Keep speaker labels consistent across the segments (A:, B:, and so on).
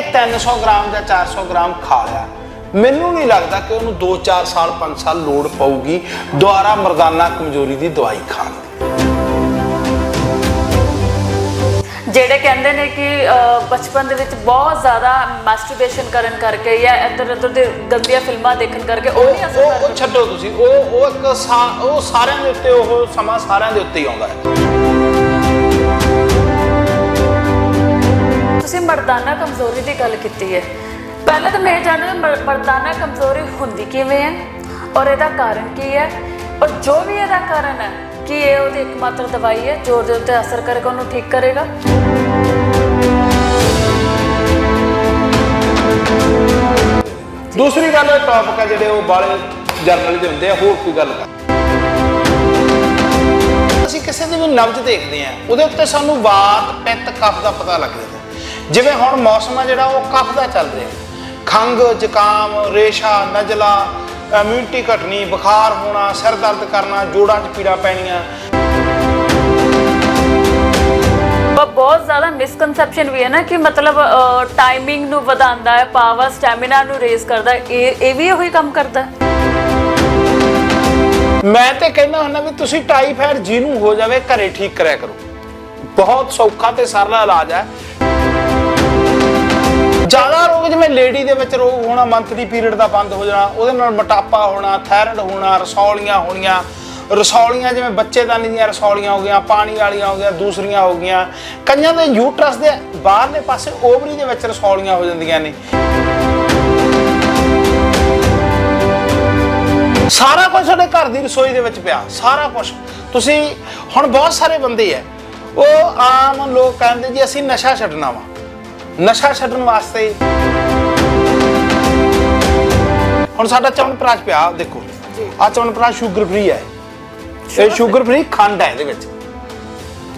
A: ਉਹਨੇ 300 ਗ੍ਰਾਮ ਜਾਂ 400 ਗ੍ਰਾਮ ਖਾ ਲਿਆ। ਮੈਨੂੰ ਨਹੀਂ ਲੱਗਦਾ ਕਿ ਉਹਨੂੰ 2-4 ਸਾਲ 5 ਸਾਲ ਲੋੜ ਪਊਗੀ ਦੁਆਰਾ ਮਰਦਾਨਾ ਕਮਜ਼ੋਰੀ ਦੀ ਦਵਾਈ ਖਾਣ ਦੀ।
B: ਜਿਹੜੇ ਕਹਿੰਦੇ ਨੇ ਕਿ ਬਚਪਨ ਦੇ ਵਿੱਚ ਬਹੁਤ ਜ਼ਿਆਦਾ ਮਾਸਟਰਬੇਸ਼ਨ ਕਰਨ ਕਰਕੇ ਜਾਂ ਇੱਧਰ ਉੱਧਰ ਦੇ ਗੰਦੀਆਂ ਫਿਲਮਾਂ ਦੇਖਣ ਕਰਕੇ ਉਹ ਨਹੀਂ ਅਸਰ ਕਰਦਾ
A: ਉਹ ਛੱਡੋ ਤੁਸੀਂ। ਉਹ ਉਹ ਇੱਕ ਉਹ ਸਾਰਿਆਂ ਦੇ ਉੱਤੇ ਉਹ ਸਮਾਂ ਸਾਰਿਆਂ ਦੇ ਉੱਤੇ ਹੀ ਆਉਂਦਾ ਹੈ।
B: ਮਰਦਾਨਾ ਕਮਜ਼ੋਰੀ ਦੀ ਗੱਲ ਕੀਤੀ ਹੈ। ਪਹਿਲਾਂ ਤਾਂ ਮੈਂ ਇਹ ਜਾਣਨਾ ਮਰਦਾਨਾ ਕਮਜ਼ੋਰੀ ਹੁੰਦੀ ਕਿਵੇਂ ਹੈ ਔਰ ਇਹਦਾ ਕਾਰਨ ਕੀ ਹੈ? ਔਰ ਜੋ ਵੀ ਇਹਦਾ ਕਾਰਨ ਹੈ, ਕਿ ਇਹ ਉਹਦੀ ਇੱਕਮਾਤਰ ਦਵਾਈ ਹੈ ਜੋ ਉਹਦੇ ਉੱਤੇ ਅਸਰ ਕਰੇਗਾ ਉਹਨੂੰ ਠੀਕ ਕਰੇਗਾ?
A: ਦੂਸਰੀ ਗੱਲ ਇਹ ਟੌਪਿਕ ਹੈ ਜਿਹੜੇ ਉਹ ਬਾਲੇ ਜਰਨਲ ਦੇ ਹੁੰਦੇ ਆ, ਹੋਰ ਕੋਈ ਗੱਲ ਕਰ। ਅਸੀਂ ਕਿਸੇ ਦੀ ਵੀ ਨਬਜ਼ ਦੇਖਦੇ ਆ ਉਹਦੇ ਉੱਤੇ ਸਾਨੂੰ ਵਾਤ ਪਿੱਤ ਕਫ ਦਾ ਪਤਾ ਲੱਗ ਜਾਂਦਾ। ਜਿਵੇਂ ਹੁਣ ਮੌਸਮ ਆ ਜਿਹੜਾ ਉਹ ਕਫ ਦਾ ਚੱਲ ਰਿਹਾ। ਖੰਗ ਜ਼ੁਕਾਮ ਰੇਸ਼ਾ ਨਜ਼ਲਾ ਇਮਿਊਨਿਟੀ ਘਟਣੀ ਬੁਖਾਰ ਹੋਣਾ ਸਿਰ ਦਰਦ ਕਰਨਾ ਜੋੜਾਂ 'ਚ ਪੀੜਾ ਪੈਣੀਆਂ।
B: ਬਹੁਤ ਜ਼ਿਆਦਾ ਮਿਸਕਨਸੈਪਸ਼ਨ ਵੀ ਹੈ ਨਾ ਕਿ ਮਤਲਬ ਟਾਈਮਿੰਗ ਨੂੰ ਵਧਾਉਂਦਾ ਹੈ ਪਾਵਰ ਸਟੈਮਿਨਾ ਨੂੰ ਰੇਜ਼ ਕਰਦਾ ਹੈ। ਇਹ ਇਹ ਵੀ ਉਹੀ ਕੰਮ ਕਰਦਾ ਹੈ।
A: ਮੈਂ ਤੇ ਕਹਿੰਦਾ ਹੁੰਦਾ ਵੀ ਤੁਸੀਂ ਟਾਈਫਾਇਡ ਜਿਹਨੂੰ ਹੋ ਜਾਵੇ ਘਰੇ ਠੀਕ ਕਰਿਆ ਕਰੋ। ਬਹੁਤ ਸੌਖਾ ਤੇ ਸਰਲ ਇਲਾਜ ਹੈ। ਜ਼ਿਆਦਾ ਰੋਗ ਜਿਵੇਂ ਲੇਡੀ ਦੇ ਵਿੱਚ ਰੋਗ ਹੋਣਾ ਮੰਥਲੀ ਪੀਰੀਅਡ ਦਾ ਬੰਦ ਹੋ ਜਾਣਾ, ਉਹਦੇ ਨਾਲ ਮੋਟਾਪਾ ਹੋਣਾ ਥਾਇਰਾਇਡ ਹੋਣਾ, ਰਸੌਲੀਆਂ ਹੋਣੀਆਂ। ਰਸੌਲੀਆਂ ਜਿਵੇਂ ਬੱਚੇਦਾਨੀ ਦੀਆਂ ਰਸੌਲੀਆਂ ਹੋ ਗਈਆਂ, ਪਾਣੀ ਵਾਲੀਆਂ ਹੋ ਗਈਆਂ, ਦੂਸਰੀਆਂ ਹੋ ਗਈਆਂ। ਕਈਆਂ ਦੇ ਯੂਟਰਸ ਦੇ ਬਾਹਰਲੇ ਪਾਸੇ ਓਵਰੀ ਦੇ ਵਿੱਚ ਰਸੌਲੀਆਂ ਹੋ ਜਾਂਦੀਆਂ ਨੇ। ਸਾਰਾ ਕੁਝ ਸਾਡੇ ਘਰ ਦੀ ਰਸੋਈ ਦੇ ਵਿੱਚ ਪਿਆ, ਸਾਰਾ ਕੁਝ ਤੁਸੀਂ, ਹੁਣ ਬਹੁਤ ਸਾਰੇ ਬੰਦੇ ਐ, ਉਹ ਆਮ ਲੋਕ ਕਹਿੰਦੇ ਜੀ, ਅਸੀਂ ਨਸ਼ਾ ਛੱਡਣਾ ਵਾ। ਨਸ਼ਾ ਛੱਡਣ ਵਾਸਤੇ। ਹੁਣ ਸਾਡਾ ਚਵਨਪ੍ਰਾਸ਼ ਪਿਆ ਦੇਖੋ। ਆ ਚਵਨਪ੍ਰਾਸ਼ ਸ਼ੂਗਰ ਫ੍ਰੀ ਹੈ। ਇਹ ਸ਼ੂਗਰ ਫ੍ਰੀ ਖੰਡ ਹੈ ਇਹਦੇ ਵਿੱਚ।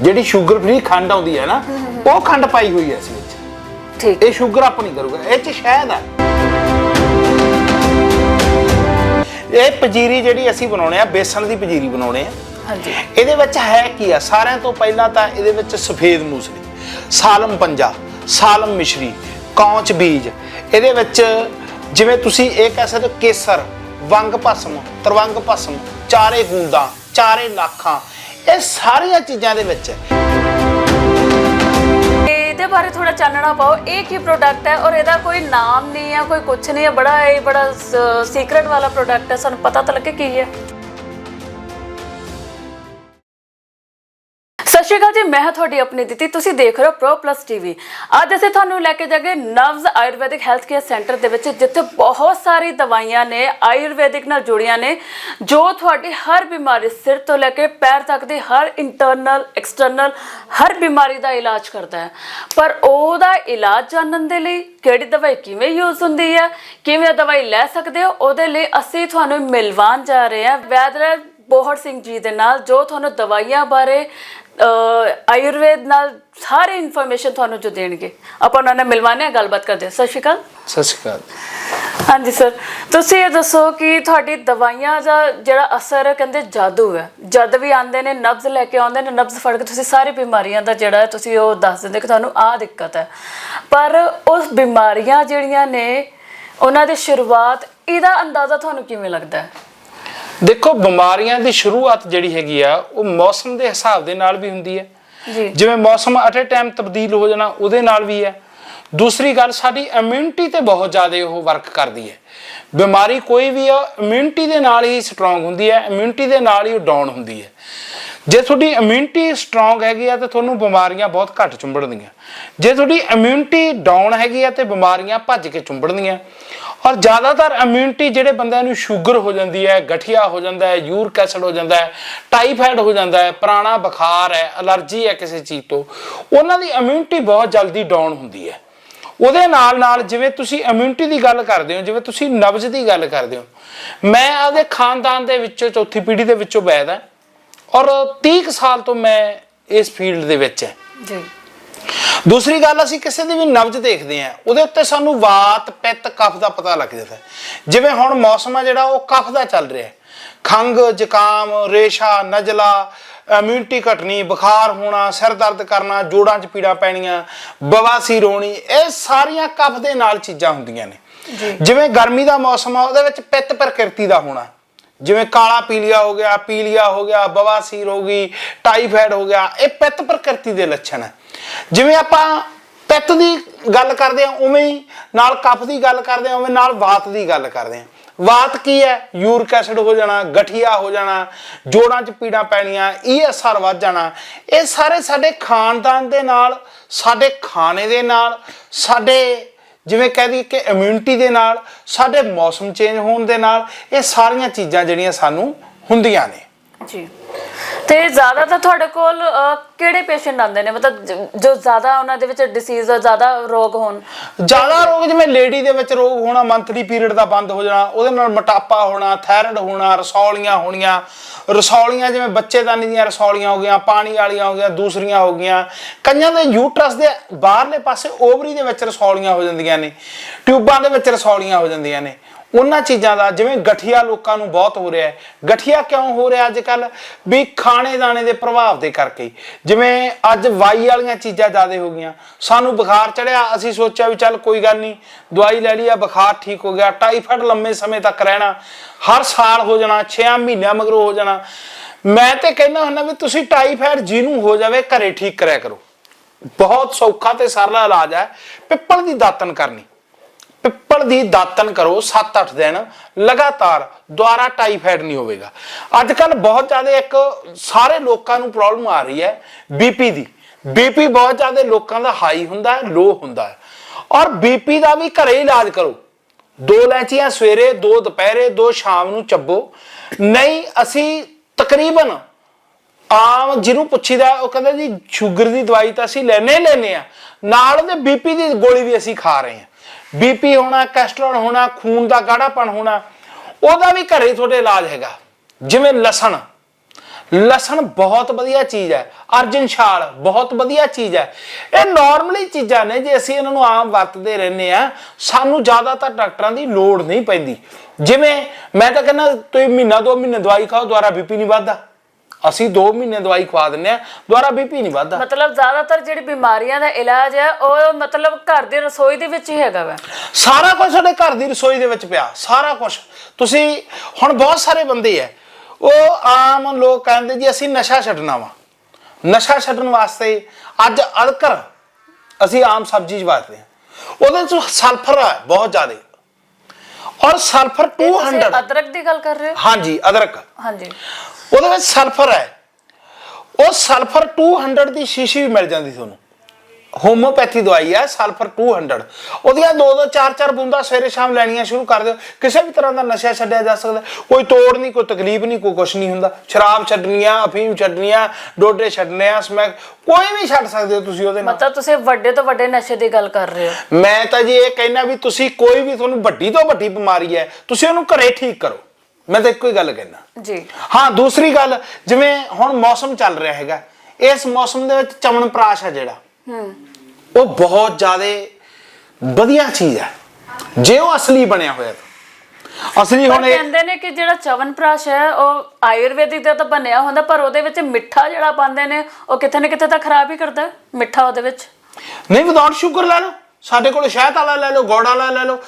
A: ਜਿਹੜੀ ਸ਼ੂਗਰ ਫ੍ਰੀ ਖੰਡ ਆਉਂਦੀ ਹੈ ਨਾ ਉਹ ਖੰਡ ਪਾਈ ਹੋਈ ਹੈ ਇਸ ਵਿੱਚ।
B: ਠੀਕ।
A: ਇਹ ਸ਼ੂਗਰ ਆਪ ਨਹੀਂ ਕਰੂਗਾ ਇਹ ਚ ਸ਼ਹਿਦ ਹੈ। ਇਹ ਪਜੀਰੀ ਜਿਹੜੀ ਅਸੀਂ ਬਣਾਉਣੇ ਆ ਬੇਸਣ ਦੀ ਪਜੀਰੀ ਬਣਾਉਣੇ ਆ।
B: ਹਾਂਜੀ।
A: ਇਹਦੇ ਵਿੱਚ ਹੈ ਕੀ ਆ? ਸਾਰਿਆਂ ਤੋਂ ਪਹਿਲਾਂ ਤਾਂ ਇਹਦੇ ਵਿੱਚ ਸਫੇਦ ਮੂਸਲੀ ਸਾਲਮ ਪੰਜਾ। ਸਾਲਮ ਮਿਸ਼ਰੀ, ਕੌਂਚ ਬੀਜ। ਇਹਦੇ ਵਿੱਚ ਜਿਵੇਂ ਤੁਸੀਂ ਇਹ ਕਹਿ ਸਕਦੇ ਹੋ ਕੇਸਰ, ਵੰਗ ਭਸਮ, ਤਰਵੰਗ ਭਸਮ, ਚਾਰੇ ਗੂੰਦਾਂ, ਚਾਰੇ ਨਾਖਾਂ, ਇਹ ਸਾਰੀਆਂ ਚੀਜ਼ਾਂ ਦੇ ਵਿੱਚ ਹੈ।
B: ਇਹਦੇ ਬਾਰੇ ਥੋੜਾ ਚਾਨਣਾ ਪਾਓ, ਇਹ ਕੀ ਪ੍ਰੋਡਕਟ ਹੈ ਔਰ ਇਹਦਾ ਕੋਈ ਨਾਮ ਨਹੀਂ ਹੈ, ਕੋਈ ਕੁਝ ਨਹੀਂ ਹੈ, ਬੜਾ ਇਹ ਬੜਾ ਸੀਕ੍ਰੇਟ ਵਾਲਾ ਪ੍ਰੋਡਕਟ ਹੈ, ਸਾਨੂੰ ਪਤਾ ਤਾਂ ਲੱਗੇ ਕੀ ਹੈ। ਸ਼੍ਰੀ ਅਕਾਲ ਜੀ, ਮੈਂ ਤੁਹਾਡੀ ਆਪਣੀ ਦਿੱਤੀ ਤੁਸੀਂ ਦੇਖ ਰਹੇ ਹੋ ਪ੍ਰੋ ਪਲੱਸ ਟੀਵੀ ਅੱਜ ਅਸੀਂ ਤੁਹਾਨੂੰ ਲੈ ਕੇ ਜਾਗੇ Nawaz Ayurvedic health care centre ਦੇ ਵਿੱਚ, ਜਿੱਥੇ ਬਹੁਤ ਸਾਰੀ ਦਵਾਈਆਂ ਨੇ, ਆਯੁਰਵੈਦਿਕ ਨਾਲ ਜੁੜੀਆਂ ਨੇ, ਜੋ ਤੁਹਾਡੀ ਹਰ ਬਿਮਾਰੀ ਸਿਰ ਤੋਂ ਲੈ ਕੇ ਪੈਰ ਤੱਕ ਦੀ, ਹਰ ਇੰਟਰਨਲ ਐਕਸਟਰਨਲ ਹਰ ਬਿਮਾਰੀ ਦਾ ਇਲਾਜ ਕਰਦਾ ਹੈ। ਪਰ ਉਹਦਾ ਇਲਾਜ ਜਾਣਨ ਦੇ ਲਈ ਕਿਹੜੀ ਦਵਾਈ ਕਿਵੇਂ ਯੂਜ਼ ਹੁੰਦੀ ਹੈ, ਕਿਵੇਂ ਦਵਾਈ ਲੈ ਸਕਦੇ ਹੋ, ਉਹਦੇ ਲਈ ਅਸੀਂ ਤੁਹਾਨੂੰ ਮਿਲਵਾਨ ਜਾ ਰਹੇ ਹਾਂ। ਵੈਦਰਾਜ ਬੋਹਰ ਸਿੰਘ ਜੀ ਦੇ ਨਾਲ, ਜੋ ਤੁਹਾਨੂੰ ਦਵਾਈਆਂ ਬਾਰੇ ਆਯੁਰਵੇਦ ਨਾਲ ਸਾਰੀ ਇਨਫੋਰਮੇਸ਼ਨ ਤੁਹਾਨੂੰ ਜੋ ਦੇਣਗੇ। ਆਪਾਂ ਉਹਨਾਂ ਨਾਲ ਮਿਲਵਾਨੇ ਆ ਗੱਲਬਾਤ ਕਰਦੇ ਹਾਂ। ਸਤਿ ਸ਼੍ਰੀ ਅਕਾਲ।
A: ਸਤਿ ਸ਼੍ਰੀ ਅਕਾਲ।
B: ਹਾਂਜੀ ਸਰ। ਤੁਸੀਂ ਇਹ ਦੱਸੋ ਕਿ ਤੁਹਾਡੀ ਦਵਾਈਆਂ ਦਾ ਜਿਹੜਾ ਅਸਰ ਹੈ ਕਹਿੰਦੇ ਜਾਦੂ ਹੈ। ਜਦ ਵੀ ਆਉਂਦੇ ਨੇ ਨਬਜ਼ ਲੈ ਕੇ ਆਉਂਦੇ ਨੇ ਨਬਜ਼ ਫੜ ਕੇ ਤੁਸੀਂ ਸਾਰੀ ਬਿਮਾਰੀਆਂ ਦਾ ਜਿਹੜਾ ਹੈ ਤੁਸੀਂ ਉਹ ਦੱਸ ਦਿੰਦੇ ਕਿ ਤੁਹਾਨੂੰ ਆਹ ਦਿੱਕਤ ਹੈ। ਪਰ ਉਸ ਬਿਮਾਰੀਆਂ ਜਿਹੜੀਆਂ ਨੇ ਉਹਨਾਂ ਦੀ ਸ਼ੁਰੂਆਤ ਇਹਦਾ ਅੰਦਾਜ਼ਾ ਤੁਹਾਨੂੰ ਕਿਵੇਂ ਲੱਗਦਾ ਹੈ?
A: ਦੇਖੋ ਬਿਮਾਰੀਆਂ ਦੀ ਸ਼ੁਰੂਆਤ ਜਿਹੜੀ ਹੈਗੀ ਆ ਉਹ ਮੌਸਮ ਦੇ ਹਿਸਾਬ ਦੇ ਨਾਲ ਵੀ ਹੁੰਦੀ ਹੈ।
B: ਜੀ।
A: ਜਿਵੇਂ ਮੌਸਮ ਅਟ ਟਾਈਮ ਤਬਦੀਲ ਹੋ ਜਾਣਾ ਉਹਦੇ ਨਾਲ ਵੀ ਹੈ। ਦੂਸਰੀ ਗੱਲ ਸਾਡੀ ਇਮਿਊਨਿਟੀ ਤੇ ਬਹੁਤ ਜ਼ਿਆਦਾ ਉਹ ਵਰਕ ਕਰਦੀ ਹੈ। ਬਿਮਾਰੀ ਕੋਈ ਵੀ ਆ ਇਮਿਊਨਿਟੀ ਦੇ ਨਾਲ ਹੀ ਸਟਰੋਂਗ ਹੁੰਦੀ ਹੈ ਇਮਿਊਨਿਟੀ ਦੇ ਨਾਲ ਹੀ ਉਹ ਡਾਊਨ ਹੁੰਦੀ ਹੈ। ਜੇ ਤੁਹਾਡੀ ਇਮਿਊਨਿਟੀ ਸਟਰੋਂਗ ਹੈਗੀ ਆ ਤਾਂ ਤੁਹਾਨੂੰ ਬਿਮਾਰੀਆਂ ਬਹੁਤ ਘੱਟ ਚੁੰਬੜਦੀਆਂ ਜੇ ਤੁਹਾਡੀ ਇਮਿਊਨਿਟੀ ਡਾਊਨ ਹੈਗੀ ਆ ਤੇ ਬਿਮਾਰੀਆਂ ਭੱਜ ਕੇ ਚੁੰਬੜਦੀਆਂ ਔਰ ਜ਼ਿਆਦਾਤਰ ਇਮਿਊਨਿਟੀ ਜਿਹੜੇ ਬੰਦਿਆਂ ਨੂੰ ਸ਼ੂਗਰ ਹੋ ਜਾਂਦੀ ਹੈ, ਗਠੀਆ ਹੋ ਜਾਂਦਾ ਹੈ ਯੂਰਿਕ ਐਸਿਡ ਹੋ ਜਾਂਦਾ ਹੈ ਟਾਈਫਾਇਡ ਹੋ ਜਾਂਦਾ ਹੈ, ਪੁਰਾਣਾ ਬੁਖਾਰ ਹੈ ਅਲਰਜੀ ਹੈ ਕਿਸੇ ਚੀਜ਼ ਤੋਂ, ਉਹਨਾਂ ਦੀ ਇਮਿਊਨਿਟੀ ਬਹੁਤ ਜਲਦੀ ਡਾਊਨ ਹੁੰਦੀ ਹੈ। ਉਹਦੇ ਨਾਲ ਨਾਲ ਜਿਵੇਂ ਤੁਸੀਂ ਇਮਿਊਨਿਟੀ ਦੀ ਗੱਲ ਕਰਦੇ ਹੋ, ਜਿਵੇਂ ਤੁਸੀਂ ਨਬਜ਼ ਦੀ ਗੱਲ ਕਰਦੇ ਹੋ, ਮੈਂ ਆਪਦੇ ਖਾਨਦਾਨ ਦੇ ਵਿੱਚੋਂ, ਚੌਥੀ ਪੀੜ੍ਹੀ ਦੇ ਵਿੱਚੋਂ ਵੈਦ ਹਾਂ ਔਰ 30 ਕੁ ਸਾਲ ਤੋਂ ਮੈਂ ਇਸ ਫੀਲਡ ਦੇ ਵਿੱਚ ਹੈ।
B: ਜੀ।
A: ਦੂਸਰੀ ਗੱਲ ਅਸੀਂ ਕਿਸੇ ਦੀ ਵੀ ਨਬਜ਼ ਦੇਖਦੇ ਆ ਉਹਦੇ ਉੱਤੇ ਸਾਨੂੰ ਵਾਤ ਪਿੱਤ ਕਫ ਦਾ ਪਤਾ ਲੱਗ ਜਾਂਦਾ। ਜਿਵੇਂ ਹੁਣ ਮੌਸਮ ਆ ਜਿਹੜਾ ਉਹ ਕਫ ਦਾ ਚੱਲ ਰਿਹਾ। ਖੰਗ ਜ਼ੁਕਾਮ ਰੇਸ਼ਾ ਨਜ਼ਲਾ ਇਮਿਊਨਿਟੀ ਘਟਣੀ ਬੁਖਾਰ ਹੋਣਾ ਸਿਰ ਦਰਦ ਕਰਨਾ ਜੋੜਾਂ 'ਚ ਪੀੜਾਂ ਪੈਣੀਆਂ ਬਵਾਸੀਰ ਹੋਣੀ ਇਹ ਸਾਰੀਆਂ ਕਫ ਦੇ ਨਾਲ ਚੀਜ਼ਾਂ ਹੁੰਦੀਆਂ ਨੇ ਜਿਵੇਂ ਗਰਮੀ ਦਾ ਮੌਸਮ ਆ ਉਹਦੇ ਵਿੱਚ ਪਿੱਤ ਪ੍ਰਕਿਰਤੀ ਦਾ ਹੋਣਾ ਜਿਵੇਂ ਕਾਲਾ ਪੀਲੀਆ ਹੋ ਗਿਆ, ਪੀਲੀਆ ਹੋ ਗਿਆ ਬਵਾਸੀਰ ਹੋ ਗਈ, ਟਾਈਫਾਇਡ ਹੋ ਗਿਆ, ਇਹ ਪਿੱਤ ਪ੍ਰਕਿਰਤੀ ਦੇ ਲੱਛਣ ਹੈ। ਜਿਵੇਂ ਆਪਾਂ ਪਿੱਤ ਦੀ ਗੱਲ ਕਰਦੇ ਆ ਉਵੇਂ ਹੀ ਨਾਲ ਕਫ ਦੀ ਗੱਲ ਕਰਦੇ ਆ ਉਵੇਂ ਨਾਲ ਵਾਤ ਦੀ ਗੱਲ ਕਰਦੇ ਆ ਵਾਤ ਕੀ ਹੈ? ਯੂਰਿਕ ਐਸਿਡ ਹੋ ਜਾਣਾ, ਗਠੀਆ ਹੋ ਜਾਣਾ, ਜੋੜਾਂ 'ਚ ਪੀੜਾਂ ਪੈਣੀਆਂ ਈਐਸਆਰ ਵੱਧ ਜਾਣਾ। ਇਹ ਸਾਰੇ ਸਾਡੇ ਖਾਨਦਾਨ ਦੇ ਨਾਲ, ਸਾਡੇ ਖਾਣੇ ਦੇ ਨਾਲ, ਸਾਡੇ ਜਿਵੇਂ ਕਹਿ ਦਈਏ ਕਿ ਇਮਿਊਨਿਟੀ ਦੇ ਨਾਲ, ਸਾਡੇ ਮੌਸਮ ਚੇਂਜ ਹੋਣ ਦੇ ਨਾਲ, ਇਹ ਸਾਰੀਆਂ ਚੀਜ਼ਾਂ ਜਿਹੜੀਆਂ ਸਾਨੂੰ ਹੁੰਦੀਆਂ ਨੇ।
B: ਜੀ। ਤੇ ਜ਼ਿਆਦਾਤਰ ਤੁਹਾਡੇ ਕੋਲ ਅਹ, ਕਿਹੜੇ ਪੇਸ਼ੈਂਟ ਆਉਂਦੇ ਨੇ? ਮਤਲਬ ਜ- ਜੋ ਜ਼ਿਆਦਾ ਉਹਨਾਂ ਦੇ ਵਿੱਚ ਡਿਸੀਜ਼ ਜ਼ਿਆਦਾ ਰੋਗ ਹੋਣ?
A: ਜ਼ਿਆਦਾ ਰੋਗ ਜਿਵੇਂ ਲੇਡੀ ਦੇ ਵਿੱਚ ਰੋਗ ਹੋਣਾ ਮੰਥਲੀ ਪੀਰੀਅਡ ਦਾ ਬੰਦ ਹੋ ਜਾਣਾ ਉਹਦੇ ਨਾਲ ਮੋਟਾਪਾ ਹੋਣਾ ਥਾਇਰਾਇਡ ਹੋਣਾ ਰਸੌਲੀਆਂ ਹੋਣੀਆਂ। ਰਸੌਲੀਆਂ ਜਿਵੇਂ ਬੱਚੇਦਾਨੀ ਦੀਆਂ ਰਸੌਲੀਆਂ ਹੋ ਗਈਆਂ ਪਾਣੀ ਵਾਲੀਆਂ ਹੋ ਗਈਆਂ ਦੂਸਰੀਆਂ ਹੋ ਗਈਆਂ। ਕਈਆਂ ਦੇ ਯੂਟਰਸ ਦੇ ਬਾਹਰਲੇ ਪਾਸੇ ਓਵਰੀ ਦੇ ਵਿੱਚ ਰਸੌਲੀਆਂ ਹੋ ਜਾਂਦੀਆਂ ਨੇ ਟਿਊਬਾਂ ਦੇ ਵਿੱਚ ਰਸੌਲੀਆਂ ਹੋ ਜਾਂਦੀਆਂ ਨੇ। ਉਹਨਾਂ ਚੀਜ਼ਾਂ ਦਾ, ਜਿਵੇਂ ਗਠੀਆ ਲੋਕਾਂ ਨੂੰ ਬਹੁਤ ਹੋ ਰਿਹਾ ਹੈ। ਗਠੀਆ ਕਿਉਂ ਹੋ ਰਿਹਾ ਅੱਜ ਕੱਲ ਵੀ ਖਾਣੇ ਦਾਣੇ ਦੇ ਪ੍ਰਭਾਵ ਦੇ ਕਰਕੇ। ਜਿਵੇਂ ਅੱਜ ਵਾਈ ਵਾਲੀਆਂ ਚੀਜ਼ਾਂ ਜ਼ਿਆਦਾ ਹੋ ਗਈਆਂ। ਸਾਨੂੰ ਬੁਖਾਰ ਚੜਿਆ, ਅਸੀਂ ਸੋਚਿਆ ਵੀ ਚੱਲ ਕੋਈ ਗੱਲ ਨਹੀਂ, ਦਵਾਈ ਲੈ ਲਈ ਆ, ਬੁਖਾਰ ਠੀਕ ਹੋ ਗਿਆ, ਟਾਈਫਾਇਡ ਲੰਮੇ ਸਮੇਂ ਤੱਕ ਰਹਿਣਾ, ਹਰ ਸਾਲ ਹੋ ਜਾਣਾ 6 ਮਹੀਨਿਆਂ ਮਗਰੋਂ ਹੋ ਜਾਣਾ। ਮੈਂ ਤੇ ਕਹਿੰਦਾ ਹੁੰਦਾ ਵੀ ਤੁਸੀਂ ਟਾਈਫਾਇਡ ਜਿਹਨੂੰ ਹੋ ਜਾਵੇ, ਘਰੇ ਠੀਕ ਕਰਿਆ ਕਰੋ। ਬਹੁਤ ਸੌਖਾ ਤੇ ਸਰਲ ਇਲਾਜ ਹੈ, ਪਿੱਪਲ ਦੀ ਦਾਤਨ ਕਰਨੀ। ਪਿੱਪਲ ਦੀ ਦਾਤਨ ਕਰੋ 7-8 ਦਿਨ, ਲਗਾਤਾਰ ਦੁਆਰਾ ਟਾਈਫਾਇਡ ਨਹੀਂ ਹੋਵੇਗਾ। ਅੱਜ ਕੱਲ ਬਹੁਤ ਜ਼ਿਆਦਾ ਇੱਕ ਸਾਰੇ ਲੋਕਾਂ ਨੂੰ ਪ੍ਰੋਬਲਮ ਆ ਰਹੀ ਹੈ ਬੀਪੀ ਦੀ। ਬੀਪੀ ਬਹੁਤ ਜ਼ਿਆਦਾ ਲੋਕਾਂ ਦਾ ਹਾਈ ਹੁੰਦਾ ਹੈ ਲੋ ਹੁੰਦਾ ਹੈ। ਔਰ ਬੀਪੀ ਦਾ ਵੀ ਘਰੇ ਇਲਾਜ ਕਰੋ। ਦੋ ਲੈਚੀਆਂ ਸਵੇਰੇ, ਦੋ ਦੁਪਹਿਰੇ, ਦੋ ਸ਼ਾਮ ਨੂੰ ਚੱਬੋ। ਨਹੀਂ, ਅਸੀਂ ਤਕਰੀਬਨ ਆਮ ਜਿਹਨੂੰ ਪੁੱਛੀਦਾ, ਉਹ ਕਹਿੰਦਾ ਜੀ ਸ਼ੂਗਰ ਦੀ ਦਵਾਈ ਤਾਂ ਅਸੀਂ ਲੈਨੇ ਲੈਨੇ ਆ ਨਾਲ ਉਹਦੇ ਬੀਪੀ ਦੀ ਗੋਲੀ ਵੀ ਅਸੀਂ ਖਾ ਰਹੇ ਹਾਂ। ਬੀਪੀ ਹੋਣਾ ਕੋਲੇਸਟ੍ਰੋਲ ਹੋਣਾ, ਖੂਨ ਦਾ ਗਾੜਾਪਣ ਹੋਣਾ, ਉਹਦਾ ਵੀ ਘਰੇ ਤੁਹਾਡੇ ਇਲਾਜ ਹੈਗਾ। ਜਿਵੇਂ ਲਸਣ। ਲਸਣ ਬਹੁਤ ਵਧੀਆ ਚੀਜ਼ ਹੈ। ਅਰਜਨ ਛਾਲ ਬਹੁਤ ਵਧੀਆ ਚੀਜ਼ ਹੈ। ਇਹ ਨਾਰਮਲੀ ਚੀਜ਼ਾਂ ਨੇ, ਜੇ ਅਸੀਂ ਇਹਨਾਂ ਨੂੰ ਆਮ ਵਰਤਦੇ ਰਹਿੰਦੇ ਆ ਸਾਨੂੰ ਜ਼ਿਆਦਾਤਰ ਡਾਕਟਰਾਂ ਦੀ ਲੋੜ ਨਹੀਂ ਪੈਂਦੀ। ਜਿਵੇਂ ਮੈਂ ਤਾਂ ਕਹਿੰਦਾ, ਤੁਸੀਂ ਮਹੀਨਾ, ਦੋ ਮਹੀਨੇ ਦਵਾਈ ਖਾਓ ਦੁਆਰਾ ਬੀਪੀ ਨਹੀਂ ਵੱਧਦਾ। ਅਸੀਂ 2 ਮਹੀਨੇ ਦਵਾਈ ਖਵਾ ਦਿੰਨੇ ਆ ਦੁਆਰਾ ਬੀਪੀ ਨਹੀਂ ਵੱਧਦਾ।
B: ਮਤਲਬ ਜ਼ਿਆਦਾਤਰ ਜਿਹੜੀ ਬਿਮਾਰੀਆਂ ਦਾ ਇਲਾਜ ਹੈ ਉਹ ਮਤਲਬ ਘਰ ਦੀ ਰਸੋਈ ਦੇ ਵਿੱਚ ਹੀ ਹੈਗਾ ਵਾ।
A: ਸਾਰਾ ਕੁਝ ਸਾਡੇ ਘਰ ਦੀ ਰਸੋਈ ਦੇ ਵਿੱਚ ਪਿਆ ਸਾਰਾ ਕੁਝ ਤੁਸੀਂ ਹੁਣ ਬਹੁਤ ਸਾਰੇ ਬੰਦੇ ਐ ਉਹ ਆਮ ਲੋਕ ਕਹਿੰਦੇ ਜੀ ਅਸੀਂ ਨਸ਼ਾ ਛੱਡਣਾ ਵਾ। ਨਸ਼ਾ ਛੱਡਣ ਵਾਸਤੇ ਅੱਜ ਅਦਕਰ ਅਸੀਂ ਆਮ ਸਬਜ਼ੀ ਚ ਵਰਤਦੇ ਹਾਂ। ਉਹਦੇ ਚ ਸਲਫਰ ਹੈ ਬਹੁਤ ਜ਼ਿਆਦਾ। ਔਰ ਸਲਫਰ
B: ਇਹ ਤੁਸੀਂ
A: 200
B: ਅਦਰਕ ਦੀ ਗੱਲ ਕਰ ਰਹੇ ਹੋ?
A: ਹਾਂਜੀ ਅਦਰਕ।
B: ਹਾਂਜੀ।
A: ਉਹਦੇ ਵਿੱਚ ਸਲਫਰ ਹੈ। ਉਹ ਸਲਫਰ 200 ਦੀ ਸ਼ੀਸ਼ੀ ਵੀ ਮਿਲ ਜਾਂਦੀ ਤੁਹਾਨੂੰ। ਹੋਮੋਪੈਥੀ ਦਵਾਈ ਹੈ ਸਲਫਰ 200 ਉਹਦੀਆਂ ਦੋ ਦੋ ਚਾਰ ਚਾਰ ਬੂੰਦਾਂ ਸਵੇਰੇ ਸ਼ਾਮ ਲੈਣੀਆਂ ਸ਼ੁਰੂ ਕਰ ਦਿਓ। ਕਿਸੇ ਵੀ ਤਰ੍ਹਾਂ ਦਾ ਨਸ਼ਾ ਛੱਡਿਆ ਜਾ ਸਕਦਾ। ਕੋਈ ਤੋੜ ਨਹੀਂ ਕੋਈ ਤਕਲੀਫ ਨਹੀਂ ਕੋਈ ਕੁਛ ਨਹੀਂ ਹੁੰਦਾ। ਸ਼ਰਾਬ ਛੱਡਣੀ ਆ ਅਫੀਮ ਛੱਡਣੀ ਆ ਡੋਡੇ ਛੱਡਣੇ ਆ ਸਮੈਕ ਕੋਈ ਵੀ ਛੱਡ ਸਕਦੇ ਹੋ ਤੁਸੀਂ ਉਹਦੇ ਨਾਲ।
B: ਮਤਲਬ ਤੁਸੀਂ ਵੱਡੇ ਤੋਂ ਵੱਡੇ ਨਸ਼ੇ ਦੀ ਗੱਲ ਕਰ ਰਹੇ ਹੋ।
A: ਮੈਂ ਤਾਂ ਜੀ ਇਹ ਕਹਿਣਾ ਵੀ ਤੁਸੀਂ ਕੋਈ ਵੀ ਤੁਹਾਨੂੰ ਵੱਡੀ ਤੋਂ ਵੱਡੀ ਬਿਮਾਰੀ ਹੈ ਤੁਸੀਂ ਉਹਨੂੰ ਘਰੇ ਠੀਕ ਕਰੋ। ਮੈਂ ਤਾਂ ਇੱਕੋ ਹੀ ਗੱਲ ਕਹਿਣਾ
B: ਜੀ।
A: ਹਾਂ ਦੂਸਰੀ ਗੱਲ ਜਿਵੇਂ ਹੁਣ ਮੌਸਮ ਚੱਲ ਰਿਹਾ ਹੈਗਾ ਇਸ ਮੌਸਮ ਦੇ ਵਿੱਚ ਚਮਨ ਪ੍ਰਾਸ਼ ਹੈ ਜਿਹੜਾ।
B: ਹੂੰ।
A: ਉਹ ਬਹੁਤ ਜ਼ਿਆਦਾ ਵਧੀਆ ਚੀਜ਼ ਹੈ ਜੇ ਉਹ ਅਸਲੀ ਬਣਿਆ ਹੋਇਆ ਤਾਂ। ਅਸਲੀ ਹੁਣ ਇਹ
B: ਕਹਿੰਦੇ ਨੇ ਕਿ ਜਿਹੜਾ ਚਵਨਪ੍ਰਾਸ਼ ਹੈ ਉਹ ਆਯੁਰਵੈਦਿਕ ਦਾ ਤਾਂ ਬਣਿਆ ਹੁੰਦਾ ਪਰ ਉਹਦੇ ਵਿੱਚ ਮਿੱਠਾ ਜਿਹੜਾ ਪਾਉਂਦੇ ਨੇ ਉਹ ਕਿਤੇ ਨਾ ਕਿਤੇ ਤਾਂ ਖਰਾਬ ਹੀ ਕਰਦਾ ਮਿੱਠਾ ਉਹਦੇ ਵਿੱਚ।
A: ਨਹੀਂ ਵਿਦਆਊਟ ਸ਼ੂਗਰ ਲੈ ਲਓ। ਸਾਡੇ ਕੋਲ ਸ਼ਹਿਦ ਵਾਲਾ ਲੈ ਲਓ ਗੁੜ ਵਾਲਾ ਲੈ ਲਓ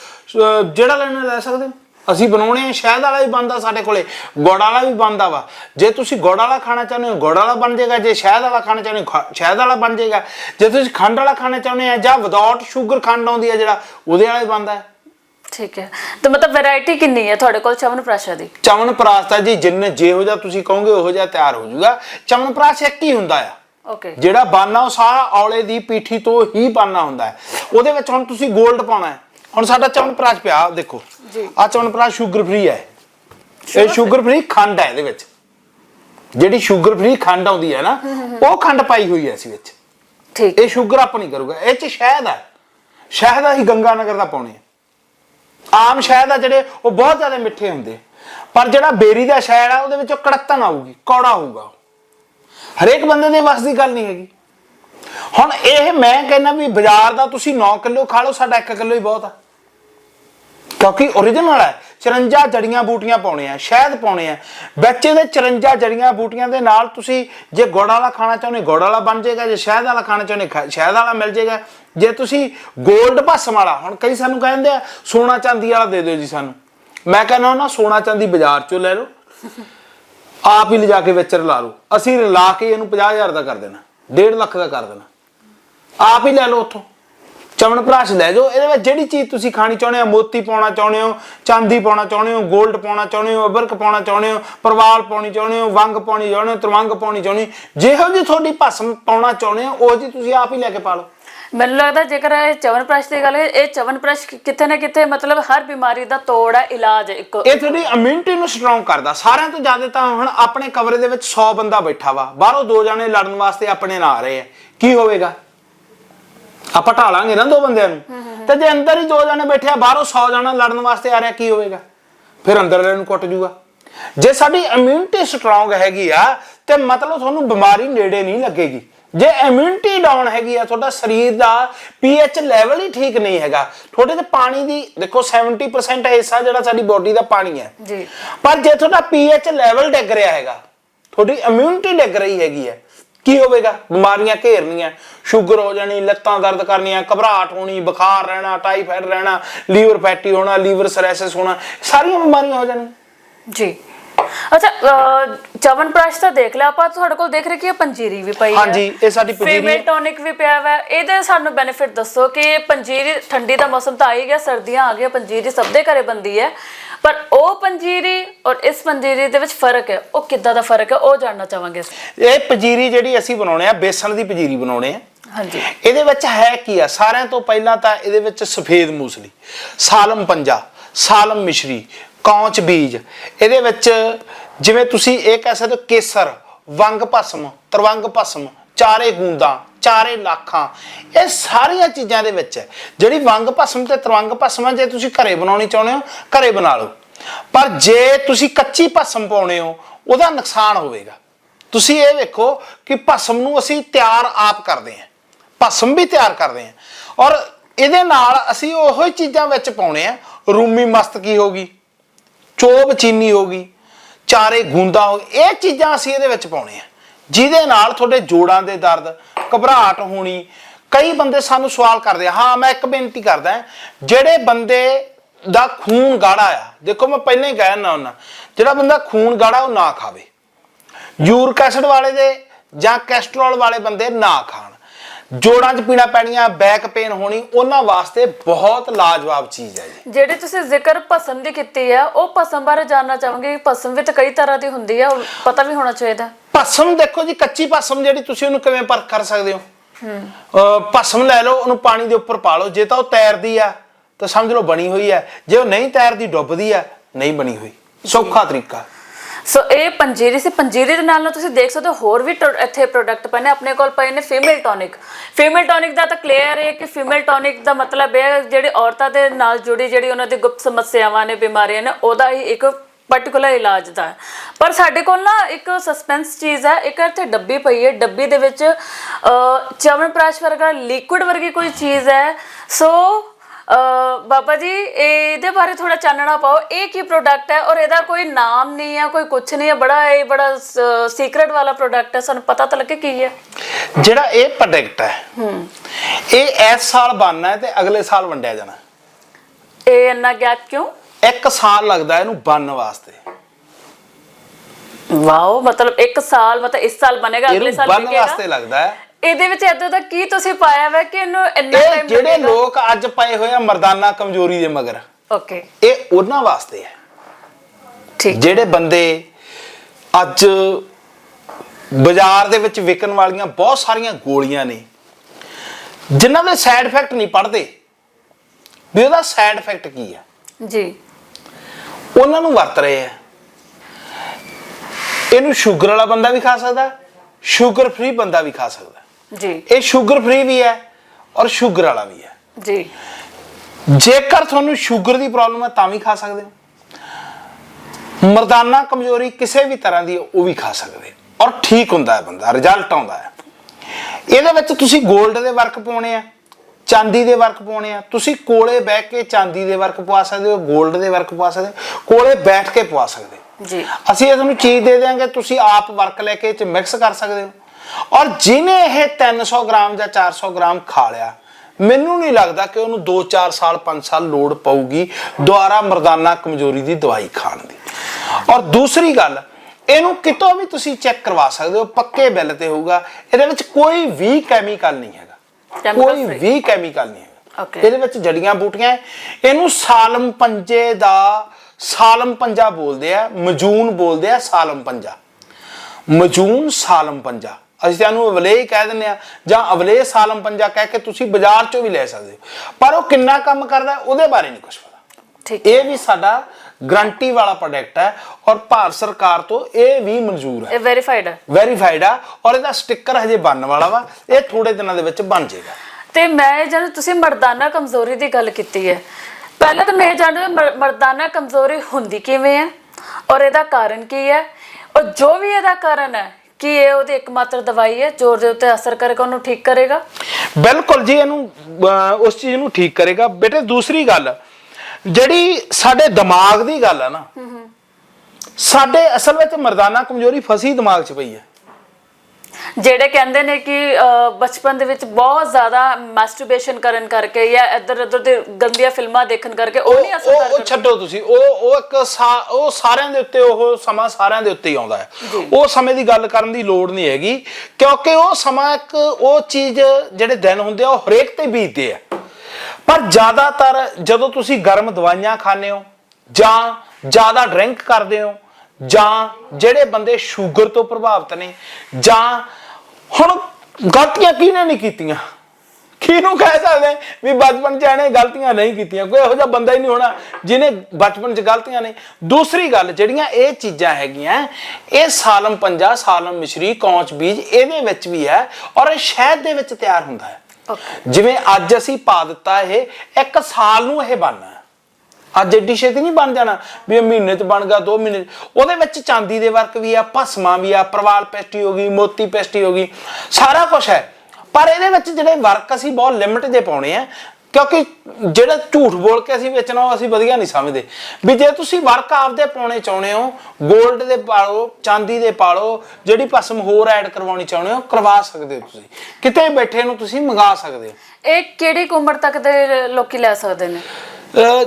A: ਜਿਹੜਾ ਲੈਣਾ ਲੈ ਸਕਦੇ ਹੋ। ਅਸੀਂ ਬਣਾਉਣੇ ਆ ਸ਼ਹਿਦ ਵਾਲਾ ਵੀ ਬਣਦਾ ਸਾਡੇ ਕੋਲੇ ਗੁੜ ਵਾਲਾ ਵੀ ਬਣਦਾ ਵਾ। ਜੇ ਤੁਸੀਂ ਗੁੜ ਵਾਲਾ ਖਾਣਾ ਚਾਹੁੰਦੇ ਹੋ ਗੁੜ ਵਾਲਾ ਬਣ ਜਾਏਗਾ। ਜੇ ਸ਼ਹਿਦ ਵਾਲਾ ਖਾਣਾ ਚਾਹੁੰਦੇ ਹੋ ਸ਼ਹਿਦ ਵਾਲਾ ਬਣ ਜਾਏਗਾ। ਜੇ ਤੁਸੀਂ ਖੰਡ ਵਾਲਾ ਖਾਣਾ ਚਾਹੁੰਦੇ ਆ ਜਾਂ ਵਿਦਆਊਟ ਸ਼ੂਗਰ ਖੰਡ ਆਉਂਦੀ ਹੈ ਜਿਹੜਾ ਉਹਦੇ ਵਾਲਾ ਵੀ ਬਣਦਾ। ਹੈ
B: ਠੀਕ ਹੈ। ਤੇ ਮਤਲਬ ਵੈਰਾਈਟੀ ਕਿੰਨੀ ਹੈ ਤੁਹਾਡੇ ਕੋਲ ਚਵਨਪ੍ਰਾਸ਼ ਦੀ?
A: ਚਮਨ ਪ੍ਰਾਸਤਾ ਜੀ ਜਿੰਨੇ ਜਿਹੋ ਜਿਹਾ ਤੁਸੀਂ ਕਹੋਗੇ ਉਹੋ ਜਿਹਾ ਤਿਆਰ ਹੋ ਜਾਊਗਾ। ਚਮਨ ਪ੍ਰਾਸ ਇੱਕ ਹੀ ਹੁੰਦਾ ਆ।
B: ਓਕੇ
A: ਜਿਹੜਾ ਬਾਨਾ ਉਹ ਸਾਰਾ ਔਲੇ ਦੀ ਪੀਠੀ ਤੋਂ ਹੀ ਬਾਨਾ ਹੁੰਦਾ ਹੈ। ਉਹਦੇ ਵਿੱਚ ਹੁਣ ਤੁਸੀਂ 골ਡ ਪਾਉਣਾ ਹੈ। ਹੁਣ ਸਾਡਾ ਚਮਨ ਪ੍ਰਾਸ਼ ਪਿਆ ਆਹ ਦੇਖੋ। ਆ ਚਮਨ ਪ੍ਰਾਸ਼ ਸ਼ੂਗਰ ਫ੍ਰੀ ਹੈ। ਇਹ ਸ਼ੂਗਰ ਫ੍ਰੀ ਖੰਡ ਹੈ ਇਹਦੇ ਵਿੱਚ। ਜਿਹੜੀ ਸ਼ੂਗਰ ਫ੍ਰੀ ਖੰਡ ਆਉਂਦੀ ਹੈ ਨਾ ਉਹ ਖੰਡ ਪਾਈ ਹੋਈ ਹੈ ਇਸ ਵਿੱਚ।
B: ਠੀਕ।
A: ਇਹ ਸ਼ੂਗਰ ਆਪ ਨਹੀਂ ਕਰੂਗਾ। ਇਹ ਚ ਸ਼ਹਿਦ ਹੈ। ਸ਼ਹਿਦ ਅਸੀਂ ਗੰਗਾ ਨਗਰ ਦਾ ਪਾਉਣੇ। ਆਮ ਸ਼ਹਿਦ ਆ ਜਿਹੜੇ ਉਹ ਬਹੁਤ ਜ਼ਿਆਦਾ ਮਿੱਠੇ ਹੁੰਦੇ। ਪਰ ਜਿਹੜਾ ਬੇਰੀ ਦਾ ਸ਼ਹਿਦ ਆ ਉਹਦੇ ਵਿੱਚੋਂ ਕੜਤਨ ਆਊਗੀ ਕੌੜਾ ਹੋਊਗਾ ਹਰੇਕ ਬੰਦੇ ਦੇ ਵੱਸ ਦੀ ਗੱਲ ਨਹੀਂ ਹੈਗੀ। ਹੁਣ ਇਹ ਮੈਂ ਕਹਿੰਦਾ ਵੀ ਬਾਜ਼ਾਰ ਦਾ ਤੁਸੀਂ 9 ਕਿਲੋ ਖਾ ਲਓ ਸਾਡਾ 1 ਕਿਲੋ ਹੀ ਬਹੁਤ ਆ। ਕਿਉਂਕਿ origignal ਹੈ। 54 ਜੜੀਆਂ ਬੂਟੀਆਂ ਪਾਉਣੇ ਆ, ਸ਼ਹਿਦ ਪਾਉਣੇ ਆ। ਵਿੱਚ ਇਹਦੇ 54 ਜੜੀਆਂ ਬੂਟੀਆਂ ਦੇ ਨਾਲ ਤੁਸੀਂ ਜੇ ਗੁੜ ਵਾਲਾ ਖਾਣਾ ਚਾਹੁੰਦੇ, ਗੁੜ ਵਾਲਾ ਬਣ ਜਾਏਗਾ। ਜੇ ਸ਼ਹਿਦ ਵਾਲਾ ਖਾਣਾ ਚਾਹੁੰਦੇ, ਖਾ- ਸ਼ਹਿਦ ਵਾਲਾ ਮਿਲ ਜਾਏਗਾ। ਜੇ ਤੁਸੀਂ 골ਡ ਭਸਮ ਵਾਲਾ, ਹੁਣ ਕਈ ਸਾਨੂੰ ਕਹਿੰਦੇ ਆ, ਸੋਨਾ ਚਾਂਦੀ ਵਾਲਾ ਦੇ ਦਿਓ ਜੀ ਸਾਨੂੰ। ਮੈਂ ਕਹਿੰਦਾ ਨਾ ਸੋਨਾ ਚਾਂਦੀ ਬਾਜ਼ਾਰ ਚੋਂ ਲੈ ਲਓ। ਆਪ ਹੀ ਲਿਜਾ ਕੇ ਵਿੱਚ ਲਾ ਲਓ। ਅਸੀਂ ਲਾ ਕੇ ਇਹਨੂੰ 50000 ਦਾ ਕਰ ਦੇਣਾ। 1.5 ਲੱਖ ਦਾ ਕਰ ਦੇਣਾ। ਆਪ ਹੀ ਲੈ ਲਓ ਉੱਥੋਂ। ਚਮਨ ਪ੍ਰਾਸ਼ ਲੈ ਜਾਓ। ਇਹਦੇ ਵਿੱਚ ਜਿਹੜੀ ਚੀਜ਼ ਤੁਸੀਂ ਖਾਣੀ ਚਾਹੁੰਦੇ ਹੋ ਮੋਤੀ ਪਾਉਣਾ ਚਾਹੁੰਦੇ ਹੋ ਚਾਂਦੀ ਪਾਉਣਾ ਚਾਹੁੰਦੇ ਹੋ 골ਡ ਪਾਉਣਾ ਚਾਹੁੰਦੇ ਹੋ ਅਬਰਕ ਪਾਉਣਾ ਚਾਹੁੰਦੇ ਹੋ ਪਰਵਾਲ ਪਾਉਣੀ ਚਾਹੁੰਦੇ ਹੋ ਵੰਗ ਪਾਉਣੀ ਚਾਹੁੰਦੇ ਹੋ ਤਰਵੰਗ ਪਾਉਣੀ ਚਾਹੁੰਦੇ ਜਿਹੋ ਜੀ ਤੁਹਾਡੀ ਭਸਮ ਪਾਉਣਾ ਚਾਹੁੰਦੇ ਹੋ ਉਹ ਜੀ ਤੁਸੀਂ ਆਪ ਹੀ ਲੈ ਕੇ ਪਾ ਲਓ।
B: ਮੈਨੂੰ ਲੱਗਦਾ ਜੇਕਰ ਇਹ ਚਵਨਪ੍ਰਸ਼ ਦੀ ਗੱਲ ਹੈ ਇਹ ਚਵਨਪ੍ਰਸ਼ ਕਿਤੇ ਨਾ ਕਿਤੇ ਮਤਲਬ ਹਰ ਬਿਮਾਰੀ ਦਾ ਤੋੜ ਹੈ ਇਲਾਜ ਹੈ ਇੱਕ।
A: ਇਹ ਤੁਹਾਡੀ ਇਮਿਊਨਿਟੀ ਨੂੰ ਸਟਰੋਂਗ ਕਰਦਾ। ਸਾਰਿਆਂ ਤੋਂ ਜ਼ਿਆਦਾ ਤਾਂ ਹੁਣ ਆਪਣੇ ਕਮਰੇ ਦੇ ਵਿੱਚ 100 ਬੰਦਾ ਬੈਠਾ ਵਾ। ਬਾਹਰੋਂ ਦੋ ਜਣੇ ਲੜਨ ਵਾਸਤੇ ਆਪਣੇ ਨਾਲ ਆ ਰਹੇ ਆ। ਕੀ ਹੋਵੇਗਾ? ਆਪਾਂ ਢਾਲਾਂਗੇ ਨਾ ਦੋ ਬੰਦਿਆਂ ਨੂੰ। ਤੇ ਜੇ ਅੰਦਰ ਹੀ ਦੋ ਜਣੇ ਬੈਠੇ ਆ ਬਾਹਰੋਂ 100 ਜਣਾ ਲੜਨ ਵਾਸਤੇ ਆ ਰਿਹਾ ਕੀ ਹੋਵੇਗਾ? ਫਿਰ ਅੰਦਰ ਵਾਲੇ ਨੂੰ ਕੁੱਟ ਜੂਗਾ। ਜੇ ਸਾਡੀ ਇਮਿਊਨਿਟੀ ਸਟਰੋਂਗ ਹੈਗੀ ਆ ਤੇ ਮਤਲਬ ਤੁਹਾਨੂੰ ਬਿਮਾਰੀ ਨੇੜੇ ਨਹੀਂ ਲੱਗੇਗੀ। ਜੇ ਇਮਿਊਨਿਟੀ ਡਾਊਨ ਹੈਗੀ ਆ ਤੁਹਾਡਾ ਸਰੀਰ ਦਾ ਪੀਐਚ ਲੈਵਲ ਹੀ ਠੀਕ ਨਹੀਂ ਹੈਗਾ। ਤੁਹਾਡੇ ਤੇ ਪਾਣੀ ਦੀ ਦੇਖੋ 70% ਹਿੱਸਾ ਜਿਹੜਾ ਸਾਡੀ ਬੋਡੀ ਦਾ ਪਾਣੀ ਹੈ।
B: ਜੀ।
A: ਪਰ ਜੇ ਤੁਹਾਡਾ ਪੀਐਚ ਲੈਵਲ ਡਿੱਗ ਰਿਹਾ ਹੈਗਾ ਤੁਹਾਡੀ ਇਮਿਊਨਿਟੀ ਡਿੱਗ ਰਹੀ ਹੈਗੀ ਹੈ ਕੀ ਹੋਵੇਗਾ? ਬਿਮਾਰੀਆਂ ਘੇਰਨੀਆਂ ਸ਼ੂਗਰ ਹੋ ਜਾਣੀ ਲੱਤਾਂ ਦਰਦ ਕਰਨੀਆਂ ਘਬਰਾਹਟ ਹੋਣੀ ਬੁਖਾਰ ਰਹਿਣਾ ਟਾਈਫਾਇਡ ਰਹਿਣਾ ਲੀਵਰ ਫੈਟੀ ਹੋਣਾ ਲੀਵਰ ਸਰੈਸਿਸ ਹੋਣਾ ਸਾਰੀਆਂ ਬਿਮਾਰੀਆਂ ਹੋ ਜਾਣਗੀਆਂ
B: ਜੀ। ਅੱਛਾ ਅਹ, ਚਵਨਪ੍ਰਸ਼ ਤਾਂ ਦੇਖ ਲਿਆ ਆਪਾਂ ਤੁਹਾਡੇ ਕੋਲ ਦੇਖ ਰਹੇ ਕਿ ਇਹ ਪੰਜੀਰੀ ਵੀ ਪਈ ਹੈ।
A: ਹਾਂਜੀ, ਇਹ ਸਾਡੀ ਪੰਜੀਰੀ।
B: ਫੀਮੇਲ ਟੌਨਿਕ ਵੀ ਪਿਆ ਹੋਇਆ ਇਹਦੇ ਸਾਨੂੰ ਬੈਨੀਫਿਟ ਦੱਸੋ ਕਿ ਪੰਜੀਰੀ ਠੰਡੀ ਦਾ ਮੌਸਮ ਤਾਂ ਆ ਹੀ ਗਿਆ ਸਰਦੀਆਂ ਆ ਗਈਆਂ ਪੰਜੀਰੀ ਸਭ ਦੇ ਘਰੇ ਬੰਦੀ ਹੈ। ਪਰ ਉਹ ਪੰਜੀਰੀ ਔਰ ਇਸ ਪੰਜੀਰੀ ਦੇ ਵਿੱਚ ਫ਼ਰਕ ਹੈ। ਉਹ ਕਿੱਦਾਂ ਦਾ ਫ਼ਰਕ ਹੈ ਉਹ ਜਾਣਨਾ ਚਾਹਾਂਗੇ
A: ਇਹ ਪੰਜੀਰੀ ਜਿਹੜੀ ਅਸੀਂ ਬਣਾਉਣੇ ਆ ਬੇਸਣ ਦੀ ਪੰਜੀਰੀ ਬਣਾਉਣੇ ਆ।
B: ਹਾਂਜੀ।
A: ਇਹਦੇ ਵਿੱਚ ਹੈ ਕੀ ਆ? ਸਾਰਿਆਂ ਤੋਂ ਪਹਿਲਾਂ ਤਾਂ ਇਹਦੇ ਵਿੱਚ ਸਫੇਦ ਮੂਸਲੀ ਸਾਲਮ ਪੰਜਾ ਸਾਲਮ ਮਿਸ਼ਰੀ ਕੌਂਚ ਬੀਜ। ਇਹਦੇ ਵਿੱਚ ਜਿਵੇਂ ਤੁਸੀਂ ਇਹ ਕਹਿ ਸਕਦੇ ਹੋ ਕੇਸਰ ਵੰਗ ਭਸਮ ਤਰਵੰਗ ਭਸਮ ਚਾਰੇ ਗੂੰਦਾਂ ਚਾਰੇ ਲਾਖਾਂ ਇਹ ਸਾਰੀਆਂ ਚੀਜ਼ਾਂ ਦੇ ਵਿੱਚ ਹੈ। ਜਿਹੜੀ ਵੰਗ ਭਸਮ ਤੇ ਤਰਵੰਗ ਭਸਮ ਹੈ, ਜੇ ਤੁਸੀਂ ਘਰੇ ਬਣਾਉਣੀ ਚਾਹੁੰਦੇ ਹੋ, ਘਰੇ ਬਣਾ ਲਓ। ਪਰ ਜੇ ਤੁਸੀਂ ਕੱਚੀ ਭਸਮ ਪਾਉਣੇ ਹੋ, ਉਹਦਾ ਨੁਕਸਾਨ ਹੋਵੇਗਾ। ਤੁਸੀਂ ਇਹ ਵੇਖੋ ਕਿ ਭਸਮ ਨੂੰ ਅਸੀਂ ਤਿਆਰ ਆਪ ਕਰਦੇ ਹਾਂ। ਭਸਮ ਵੀ ਤਿਆਰ ਕਰਦੇ ਹਾਂ। ਔਰ ਇਹਦੇ ਨਾਲ ਅਸੀਂ ਉਹੋ ਹੀ ਚੀਜ਼ਾਂ ਵਿੱਚ ਪਾਉਣੇ ਆ ਰੂਮੀ ਮਸਤਕੀ ਹੋਗੀ ਚੋਬ ਚੀਨੀ ਹੋਗੀ ਚਾਰੇ ਗੁੰਦਾ ਹੋ ਗਈ ਇਹ ਚੀਜ਼ਾਂ ਅਸੀਂ ਇਹਦੇ ਵਿੱਚ ਪਾਉਣੇ ਆ ਜਿਹਦੇ ਨਾਲ ਤੁਹਾਡੇ ਜੋੜਾਂ ਦੇ ਦਰਦ, ਘਬਰਾਹਟ ਹੋਣੀ, ਕਈ ਬੰਦੇ ਸਾਨੂੰ ਸਵਾਲ ਕਰਦੇ ਆ, ਹਾਂ, ਮੈਂ ਇੱਕ ਬੇਨਤੀ ਕਰਦਾ ਜਿਹੜੇ ਬੰਦੇ ਦਾ ਖੂਨ ਗਾੜਾ ਆ, ਦੇਖੋ ਮੈਂ ਪਹਿਲਾਂ ਹੀ ਕਹਿ ਨਾ ਜਿਹੜਾ ਬੰਦਾ ਖੂਨ ਗਾੜਾ ਉਹ ਨਾ ਖਾਵੇ। ਯੂਰਿਕ ਐਸਿਡ ਵਾਲੇ ਦੇ ਜਾਂ ਕੋਲੇਸਟ੍ਰੋਲ ਵਾਲੇ ਬੰਦੇ ਨਾ ਖਾਣ। ਜੋੜਾਂ 'ਚ ਪੀਣਾ ਪੈਣੀਆਂ ਬੈਕ ਪੇਨ ਹੋਣੀ, ਉਹਨਾਂ ਵਾਸਤੇ ਬਹੁਤ ਲਾਜਵਾਬ ਚੀਜ਼ ਹੈ ਜੀ।
B: ਜਿਹੜੀ ਤੁਸੀਂ ਜ਼ਿਕਰ ਭਸਮ ਦੀ ਕੀਤੀ ਹੈ ਉਹ ਭਸਮ ਬਾਰੇ ਜਾਣਨਾ ਚਾਹਾਂਗੇ? ਭਸਮ ਵਿੱਚ ਕਈ ਤਰ੍ਹਾਂ ਦੀ ਹੁੰਦੀ ਹੈ ਪਤਾ ਵੀ ਹੋਣਾ ਚਾਹੀਦਾ।
A: ਭਸਮ ਦੇਖੋ ਜੀ, ਕੱਚੀ ਭਸਮ ਜਿਹੜੀ ਤੁਸੀਂ ਉਹਨੂੰ ਕਿਵੇਂ ਪਰਖ ਕਰ ਸਕਦੇ ਹੋ? ਅਹ ਭਸਮ ਲੈ ਲਓ, ਉਹਨੂੰ ਪਾਣੀ ਦੇ ਉੱਪਰ ਪਾ ਲਓ। ਜੇ ਤਾਂ ਉਹ ਤੈਰਦੀ ਆ, ਤਾਂ ਸਮਝ ਲਓ ਬਣੀ ਹੋਈ ਹੈ ਜੇ ਉਹ ਨਹੀਂ ਤੈਰਦੀ, ਡੁੱਬਦੀ ਆ, ਨਹੀਂ ਬਣੀ ਹੋਈ। ਸੌਖਾ ਤਰੀਕਾ।
B: ਸੋ ਇਹ ਪੰਜੀਰੀ ਸੀ। ਪੰਜੀਰੀ ਦੇ ਨਾਲ ਨਾਲ ਤੁਸੀਂ ਦੇਖ ਸਕਦੇ ਹੋ, ਹੋਰ ਵੀ ਇੱਥੇ ਪ੍ਰੋਡਕਟ ਪਏ ਨੇ ਆਪਣੇ ਕੋਲ ਪਏ ਨੇ ਫੀਮੇਲ ਟੌਨਿਕ ਫੀਮੇਲ ਟੌਨਿਕ ਦਾ ਤਾਂ ਕਲੀਅਰ ਹੈ ਕਿ ਫੀਮੇਲ ਟੌਨਿਕ ਦਾ ਮਤਲਬ ਹੈ ਜਿਹੜੇ ਔਰਤਾਂ ਦੇ ਨਾਲ ਜੁੜੀ ਜਿਹੜੀ ਉਹਨਾਂ ਦੀ ਗੁਪਤ ਸਮੱਸਿਆਵਾਂ ਨੇ, ਬਿਮਾਰੀਆਂ ਨੇ, ਉਹਦਾ ਹੀ ਇੱਕ ਪਾਰਟਿਕੂਲਰ ਇਲਾਜ ਦਾ। ਪਰ ਸਾਡੇ ਕੋਲ ਨਾ ਇੱਕ ਸਸਪੈਂਸ ਚੀਜ਼ ਹੈ ਇੱਕ ਇੱਥੇ ਡੱਬੀ ਪਈ ਹੈ ਡੱਬੀ ਦੇ ਵਿੱਚ ਚਵਨਪ੍ਰਾਸ਼ ਵਰਗਾ ਲਿਕੁਇਡ ਵਰਗੀ ਕੋਈ ਚੀਜ਼ ਹੈ। ਸੋ ਬਾਬਾ ਜੀ ਇਹਦੇ ਬਾਰੇ ਥੋੜਾ ਚਾਨਣਾ ਪਾਓ ਇਹ ਕੀ ਪ੍ਰੋਡਕਟ ਹੈ ਔਰ ਇਹਦਾ ਕੋਈ ਨਾਮ ਨਹੀਂ ਹੈ ਕੋਈ ਕੁਝ ਨਹੀਂ ਹੈ ਬੜਾ ਇਹ ਬੜਾ ਸੀਕ੍ਰੇਟ ਵਾਲਾ ਪ੍ਰੋਡਕਟ ਹੈ ਸਾਨੂੰ ਪਤਾ ਤਾਂ ਲੱਗੇ ਕੀ ਹੈ।
A: ਜਿਹੜਾ ਇਹ ਪ੍ਰੋਡਕਟ ਹੈ ਇਹ ਇਸ ਸਾਲ ਬਣਨਾ ਹੈ ਤੇ ਅਗਲੇ ਸਾਲ ਵੰਡਿਆ ਜਾਣਾ।
B: ਇਹ ਇੰਨਾ ਗੈਪ ਕਿਉਂ?
A: ਇੱਕ ਸਾਲ ਲੱਗਦਾ ਇਹਨੂੰ ਬਣਨ ਵਾਸਤੇ।
B: ਵਾਓ ਮਤਲਬ ਇੱਕ ਸਾਲ ਮਤਲਬ ਇਸ ਸਾਲ ਬਣੇਗਾ ਅਗਲੇ
A: ਇਹਨੂੰ
B: ਸਾਲ ਵਿਕੇਗਾ
A: ਵਾਸਤੇ ਲੱਗਦਾ ਹੈ।
B: ਇਹਦੇ ਵਿੱਚ ਇਦਾਂ ਦਾ ਕੀ ਤੁਸੀਂ ਪਾਇਆ ਹੋਇਆ ਕਿ ਇਹਨੂੰ ਇੰਨਾ
A: ਇਹ
B: ਟਾਈਮ
A: ਜਿਹੜੇ ਲੋਕ ਅੱਜ ਪਏ ਹੋਏ ਆ ਮਰਦਾਨਾ ਕਮਜ਼ੋਰੀ ਦੇ ਮਗਰ
B: ਓਕੇ
A: ਇਹ ਉਹਨਾਂ ਵਾਸਤੇ ਹੈ।
B: ਠੀਕ।
A: ਜਿਹੜੇ ਬੰਦੇ ਅੱਜ ਬਾਜ਼ਾਰ ਦੇ ਵਿੱਚ ਵਿਕਣ ਵਾਲੀਆਂ ਬਹੁਤ ਸਾਰੀਆਂ ਗੋਲੀਆਂ ਨੇ ਜਿਨ੍ਹਾਂ ਦੇ ਸਾਈਡ ਇਫੈਕਟ ਨਹੀਂ ਪੜਦੇ ਵੀ ਉਹਦਾ ਸਾਈਡ ਇਫੈਕਟ ਕੀ ਹੈ?
B: ਜੀ।
A: ਉਹਨਾਂ ਨੂੰ ਵਰਤ ਰਹੇ ਆ ਇਹਨੂੰ ਸ਼ੂਗਰ ਵਾਲਾ ਬੰਦਾ ਵੀ ਖਾ ਸਕਦਾ ਸ਼ੂਗਰ ਫ੍ਰੀ ਬੰਦਾ ਵੀ ਖਾ ਸਕਦਾ
B: ਜੀ।
A: ਇਹ ਸ਼ੂਗਰ ਫ੍ਰੀ ਵੀ ਹੈ ਔਰ ਸ਼ੂਗਰ ਵਾਲਾ ਵੀ ਹੈ।
B: ਜੀ।
A: ਜੇਕਰ ਤੁਹਾਨੂੰ ਸ਼ੂਗਰ ਦੀ ਪ੍ਰੋਬਲਮ ਹੈ ਤਾਂ ਵੀ ਖਾ ਸਕਦੇ ਹੋ। ਮਰਦਾਨਾ ਕਮਜ਼ੋਰੀ ਕਿਸੇ ਵੀ ਤਰ੍ਹਾਂ ਦੀ ਉਹ ਵੀ ਖਾ ਸਕਦੇ। ਔਰ ਠੀਕ ਹੁੰਦਾ ਹੈ ਬੰਦਾ ਰਿਜ਼ਲਟ ਆਉਂਦਾ ਹੈ। ਇਹਦੇ ਵਿੱਚ ਤੁਸੀਂ 골ਡ ਦੇ ਵਰਕ ਪਾਉਣੇ ਆ ਚਾਂਦੀ ਦੇ ਵਰਕ ਪਾਉਣੇ ਆ। ਤੁਸੀਂ ਕੋਲੇ ਬਹਿ ਕੇ ਚਾਂਦੀ ਦੇ ਵਰਕ ਪਵਾ ਸਕਦੇ ਹੋ 골ਡ ਦੇ ਵਰਕ ਪਵਾ ਸਕਦੇ ਹੋ ਕੋਲੇ ਬੈਠ ਕੇ ਪਵਾ ਸਕਦੇ ਹੋ।
B: ਜੀ
A: ਅਸੀਂ ਇਹ ਤੁਹਾਨੂੰ ਚੀਜ਼ ਦੇ ਦਿਆਂਗੇ ਤੁਸੀਂ ਆਪ ਵਰਕ ਲੈ ਕੇ ਇਹ ਚ ਮਿਕਸ ਕਰ ਸਕਦੇ ਹੋ ਔਰ ਜਿਹਨੇ ਇਹ 300 ਗ੍ਰਾਮ ਜਾਂ 400 ਗ੍ਰਾਮ ਖਾ ਲਿਆ ਮੈਨੂੰ ਨਹੀਂ ਲੱਗਦਾ ਕਿ ਉਹਨੂੰ 2-4 ਸਾਲ 5 ਸਾਲ ਲੋੜ ਪਊਗੀ ਦੁਆਰਾ ਮਰਦਾਨਾ ਕਮਜ਼ੋਰੀ ਦੀ ਦਵਾਈ ਖਾਣ ਦੀ ਔਰ ਦੂਸਰੀ ਗੱਲ ਇਹਨੂੰ ਕਿਤੋਂ ਵੀ ਤੁਸੀਂ ਚੈੱਕ ਕਰਵਾ ਸਕਦੇ ਹੋ ਪੱਕੇ ਬਿੱਲ ਤੇ ਹੋਊਗਾ ਇਹਦੇ ਵਿੱਚ ਕੋਈ ਵੀ ਕੈਮੀਕਲ ਨਹੀਂ ਹੈਗਾ ਕੋਈ। ਵੀ ਕੈਮੀਕਲ ਨਹੀਂ ਹੈਗਾ. ਇਹਦੇ ਵਿੱਚ ਜੜੀਆਂ ਬੂਟੀਆਂ। ਇਹਨੂੰ ਸਾਲਮ ਪੰਜੇ ਦਾ ਸਾਲਮ ਪੰਜਾ ਬੋਲਦੇ ਆ ਮਜੂਨ ਬੋਲਦੇ ਆ ਸਾਲਮ ਪੰਜਾ। ਮਜੂਨ ਸਾਲਮ ਪੰਜਾ। ਅਸੀਂ ਤੁਹਾਨੂੰ ਅਵਲੇ ਹੀ ਕਹਿ ਦਿੰਦੇ ਆ ਜਾਂ ਅਵਲੇ ਸਾਲਮ ਪੰਜਾ ਕਹਿ ਕੇ ਤੁਸੀਂ ਬਾਜ਼ਾਰ ਚੋਂ ਵੀ ਲੈ ਸਕਦੇ ਹੋ। ਪਰ ਉਹ ਕਿੰਨਾ ਕੰਮ ਕਰਦਾ ਉਹਦੇ ਬਾਰੇ ਨਹੀਂ ਕੁਝ ਪਤਾ।
B: ਠੀਕ।
A: ਇਹ ਵੀ ਸਾਡਾ ਗਰੰਟੀ ਵਾਲਾ ਪ੍ਰੋਡਕਟ ਹੈ ਔਰ ਭਾਰਤ ਸਰਕਾਰ ਤੋਂ ਇਹ ਵੀ ਮਨਜ਼ੂਰ ਹੈ।
B: ਇਹ ਵੈਰੀਫਾਈਡ ਹੈ।
A: ਵੈਰੀਫਾਈਡ ਆ ਔਰ ਇਹਦਾ ਸਟicker ਹਜੇ ਬਣਨ ਵਾਲਾ ਵਾ ਇਹ ਥੋੜੇ ਦਿਨਾਂ ਦੇ ਵਿੱਚ ਬਣ ਜਾਏਗਾ।
B: ਤੇ ਮੈਂ ਜਦੋਂ ਤੁਸੀਂ ਮਰਦਾਨਾ ਕਮਜ਼ੋਰੀ ਦੀ ਗੱਲ ਕੀਤੀ ਹੈ ਪਹਿਲਾਂ ਤਾਂ ਮੈਂ ਜਾਣਦਾ ਮਰਦਾਨਾ ਕਮਜ਼ੋਰੀ ਹੁੰਦੀ ਕਿਵੇਂ ਹੈ ਔਰ ਇਹਦਾ ਕਾਰਨ ਕੀ ਹੈ? ਔਰ ਜੋ ਵੀ ਇਹਦਾ ਕਾਰਨ ਹੈ ਕੀ ਇਹ ਉਹਦੀ ਇੱਕਮਾਤਰ ਦਵਾਈ ਹੈ ਜੋ ਉਹਦੇ ਉੱਤੇ ਅਸਰ ਕਰੇਗਾ ਉਹਨੂੰ ਠੀਕ ਕਰੇਗਾ?
A: ਬਿਲਕੁਲ ਜੀ ਇਹਨੂੰ ਉਸ ਚੀਜ਼ ਨੂੰ ਠੀਕ ਕਰੇਗਾ। ਬੇਟੇ ਦੂਸਰੀ ਗੱਲ ਜਿਹੜੀ ਸਾਡੇ ਦਿਮਾਗ ਦੀ ਗੱਲ ਹੈ ਨਾ ਸਾਡੇ ਅਸਲ ਵਿੱਚ ਮਰਦਾਨਾ ਕਮਜ਼ੋਰੀ ਫਸੀ ਦਿਮਾਗ 'ਚ ਪਈ ਹੈ।
B: ਜਿਹੜੇ ਕਹਿੰਦੇ ਨੇ ਕਿ ਬਚਪਨ ਦੇ ਵਿੱਚ ਬਹੁਤ ਜ਼ਿਆਦਾ ਮਾਸਟਰਬੇਸ਼ਨ ਕਰਨ ਕਰਕੇ ਜਾਂ ਇੱਧਰ ਉੱਧਰ ਦੇ ਗੰਦੀਆਂ ਫਿਲਮਾਂ ਦੇਖਣ ਕਰਕੇ ਉਹ ਨਹੀਂ ਅਸਰ
A: ਉਹ ਉਹ
B: ਕਰਦਾ
A: ਛੱਡੋ ਤੁਸੀਂ। ਉਹ ਉਹ ਇੱਕ ਉਹ ਸਾਰਿਆਂ ਦੇ ਉੱਤੇ ਉਹ ਸਮਾਂ ਸਾਰਿਆਂ ਦੇ ਉੱਤੇ ਹੀ ਆਉਂਦਾ ਹੈ। ਉਹ ਸਮੇਂ ਦੀ ਗੱਲ ਕਰਨ ਦੀ ਲੋੜ ਨਹੀਂ ਹੈਗੀ ਕਿਉਂਕਿ ਉਹ ਸਮਾਂ ਇੱਕ ਉਹ ਚੀਜ਼ ਜਿਹੜੇ ਦਿਨ ਹੁੰਦੇ ਆ ਉਹ ਹਰੇਕ ਤੇ ਬੀਤਦੇ ਆ। ਪਰ ਜ਼ਿਆਦਾਤਰ ਜਦੋਂ ਤੁਸੀਂ ਗਰਮ ਦਵਾਈਆਂ ਖਾਂਦੇ ਹੋ ਜਾਂ ਜ਼ਿਆਦਾ ਡਰਿੰਕ ਕਰਦੇ ਹੋ ਜਾਂ ਜਿਹੜੇ ਬੰਦੇ ਸ਼ੂਗਰ ਤੋਂ ਪ੍ਰਭਾਵਿਤ ਨੇ ਜਾਂ ਹੁਣ ਗਲਤੀਆਂ ਕਿਹਨੇ ਨਹੀਂ ਕੀਤੀਆਂ? ਕਿਹਨੂੰ ਕਹਿ ਸਕਦੇ ਵੀ ਬਚਪਨ ਚ ਇਹਨੇ ਗਲਤੀਆਂ ਨਹੀਂ ਕੀਤੀਆਂ? ਕੋਈ ਇਹੋ ਜਿਹਾ ਬੰਦਾ ਹੀ ਨਹੀਂ ਹੋਣਾ ਜਿਹਨੇ ਬਚਪਨ ਚ ਗਲਤੀਆਂ ਨਹੀਂ। ਦੂਸਰੀ ਗੱਲ ਜਿਹੜੀਆਂ ਇਹ ਚੀਜ਼ਾਂ ਹੈਗੀਆਂ ਇਹ ਸਾਲਮ ਪੰਜਾ ਸਾਲਮ ਮਿਸ਼ਰੀ ਕੌਂਚ ਬੀਜ ਇਹਦੇ ਵਿੱਚ ਵੀ ਹੈ ਔਰ ਇਹ ਸ਼ਹਿਦ ਦੇ ਵਿੱਚ ਤਿਆਰ ਹੁੰਦਾ ਹੈ। ਜਿਵੇਂ ਅੱਜ ਅਸੀਂ ਪਾ ਦਿੱਤਾ ਇਹ ਇੱਕ ਸਾਲ ਨੂੰ ਇਹ ਬਣਨਾ ਅੱਜ ਏਡੀ ਛੇਤੀ ਨਹੀਂ ਬਣ ਜਾਣਾ ਵੀ ਇਹ ਮਹੀਨੇ ਚ ਬਣ ਗਿਆ 2 ਮਹੀਨੇ 'ਚ। ਉਹਦੇ ਵਿੱਚ ਚਾਂਦੀ ਦੇ ਵਰਕ ਵੀ ਆ ਭਸਮਾਂ ਵੀ ਆ ਪ੍ਰਵਾਲ ਪੈਸਟੀ ਹੋ ਗਈ ਮੋਤੀ ਪੈਸਟੀ ਹੋ ਗਈ ਸਾਰਾ ਕੁਝ ਹੈ। ਪਰ ਇਹਦੇ ਵਿੱਚ ਜਿਹੜੇ ਵਰਕ ਅਸੀਂ ਬਹੁਤ ਲਿਮਟ ਦੇ ਪਾਉਣੇ ਆ ਕਿਉਂਕਿ ਜਿਹੜਾ ਝੂਠ ਬੋਲ ਕੇ ਅਸੀਂ ਵੇਚਣਾ ਉਹ ਅਸੀਂ ਵਧੀਆ ਨਹੀਂ ਸਮਝਦੇ। ਵੀ ਜੇ ਤੁਸੀਂ ਵਰਕ ਆਪਦੇ ਪਾਉਣੇ ਚਾਹੁੰਦੇ ਹੋ 골ਡ ਦੇ ਪਾਲੋ ਚਾਂਦੀ ਦੇ ਪਾਲੋ ਜਿਹੜੀ ਭਸਮ ਹੋਰ ਐਡ ਕਰਵਾਉਣੀ ਚਾਹੁੰਦੇ ਹੋ ਕਰਵਾ ਸਕਦੇ ਹੋ ਤੁਸੀਂ। ਕਿਤੇ ਬੈਠੇ ਨੂੰ ਤੁਸੀਂ ਮੰਗਾ ਸਕਦੇ ਹੋ।
B: ਇਹ ਕਿਹੜੀ ਕੁ ਉਮਰ ਤੱਕ ਦੇ ਲੋਕੀ ਲੈ ਸਕਦੇ ਨੇ?
A: ਅਹ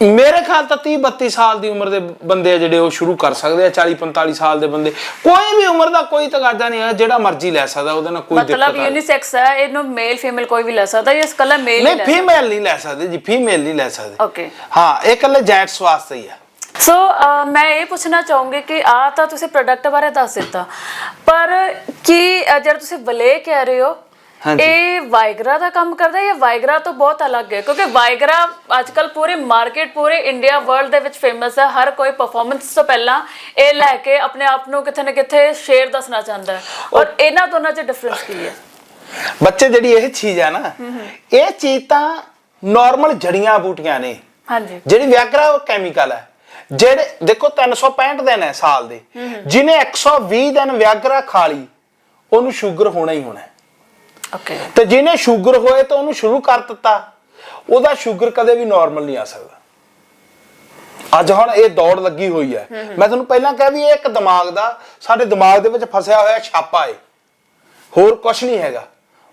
A: ਮੇਰੇ ਖਿਆਲ ਤਾਂ 30 32 ਸਾਲ ਦੀ ਉਮਰ ਦੇ ਬੰਦੇ ਆ ਜਿਹੜੇ ਉਹ ਸ਼ੁਰੂ ਕਰ ਸਕਦੇ ਆ 40 45 ਸਾਲ ਦੇ ਬੰਦੇ। ਕੋਈ ਵੀ ਉਮਰ ਦਾ ਕੋਈ ਤਗਾਦਾ ਨਹੀਂ ਹੈ ਜਿਹੜਾ ਮਰਜ਼ੀ ਲੈ ਸਕਦਾ ਉਹਦੇ ਨਾਲ ਕੋਈ ਦਿੱਕਤ
B: ਮਤਲਬ ਯੂਨੀਸੈਕਸ ਹੈ ਇਹਨੂੰ ਮੇਲ ਫੀਮੇਲ ਕੋਈ ਵੀ ਲੈ ਸਕਦਾ ਜਾਂ ਇਕੱਲਾ ਮੇਲ
A: ਨਹੀਂ ਫੀਮੇਲ ਨਹੀਂ ਲੈ ਸਕਦੇ ਜੀ ਫੀਮੇਲ ਨਹੀਂ ਲੈ ਸਕਦੇ।
B: ਓਕੇ
A: ਹਾਂ ਇਹ ਇਕੱਲੇ ਜੈਂਟਸ ਵਾਸਤੇ ਹੀ ਆ।
B: ਸੋ ਮੈਂ ਇਹ ਪੁੱਛਣਾ ਚਾਹੂੰਗੀ ਕਿ ਆ ਤਾਂ ਤੁਸੀਂ ਪ੍ਰੋਡਕਟ ਬਾਰੇ ਦੱਸ ਦਿੱਤਾ ਪਰ ਕੀ ਜਿਹੜਾ ਤੁਸੀਂ ਵਲੇ ਕਹਿ ਰਹੇ ਹੋ। ਇਹ ਵਾਇਗਰਾ ਦਾ ਕੰਮ ਕਰਦਾ ਹੈ ਜਾਂ ਵਾਇਗਰਾ ਤੋਂ ਬਹੁਤ ਅਲੱਗ ਹੈ? ਕਿਉਂਕਿ ਵਾਇਗਰਾ ਅੱਜਕੱਲ ਪੂਰੀ ਮਾਰਕੀਟ ਪੂਰੇ ਇੰਡੀਆ ਵਰਲਡ ਦੇ ਵਿੱਚ ਫੇਮਸ ਹੈ। ਹਰ ਕੋਈ ਪਰਫਾਰਮੈਂਸ ਤੋਂ ਪਹਿਲਾਂ ਇਹ ਲੈ ਕੇ ਆਪਣੇ ਆਪ ਨੂੰ ਕਿਥੇ ਨਾ ਕਿਥੇ ਸ਼ੇਰ ਦੱਸਣਾ ਚਾਹੁੰਦਾ ਹੈ। ਔਰ ਇਹਨਾਂ ਦੋਨਾਂ 'ਚ ਡਿਫਰੈਂਸ ਕੀ ਹੈ?
A: ਬੱਚੇ ਜਿਹੜੀ ਇਹ ਚੀਜ਼ ਆ ਨਾ ਇਹ ਚੀਜ਼ ਤਾਂ ਨਾਰਮਲ ਜੜੀਆਂ ਬੂਟੀਆਂ ਨੇ।
B: ਹਾਂਜੀ।
A: ਜਿਹੜੀ ਵਿਆਗਰਾ ਉਹ ਕੈਮੀਕਲ ਹੈ। ਜਿਹੜੇ ਦੇਖੋ 365 ਦਿਨ ਹੈ ਸਾਲ ਦੇ। ਜਿਹਨੇ 120 ਦਿਨ ਵਿਆਗਰਾ ਖਾ ਲਈ ਉਹਨੂੰ ਸ਼ੂਗਰ ਹੋਣਾ ਹੀ ਹੋਣਾ ਹੈ।
B: ਓਕੇ
A: ਤੇ ਜਿਹਨੇ ਸ਼ੂਗਰ ਹੋਏ ਤਾਂ ਉਹਨੂੰ ਸ਼ੁਰੂ ਕਰ ਦਿੱਤਾ। ਉਹਦਾ ਸ਼ੂਗਰ ਕਦੇ ਵੀ ਨਾਰਮਲ ਨਹੀਂ ਆ ਸਕਦਾ। ਅੱਜ ਹੁਣ ਇਹ ਦੌੜ ਲੱਗੀ ਹੋਈ ਹੈ। ਮੈਂ ਤੁਹਾਨੂੰ ਪਹਿਲਾਂ ਕਿਹਾ ਵੀ ਇਹ ਇੱਕ ਦਿਮਾਗ ਦਾ ਸਾਡੇ ਦਿਮਾਗ ਦੇ ਵਿੱਚ ਫਸਿਆ ਹੋਇਆ ਛਾਪਾ ਹੈ ਹੋਰ ਕੁਝ ਨਹੀਂ ਹੈਗਾ।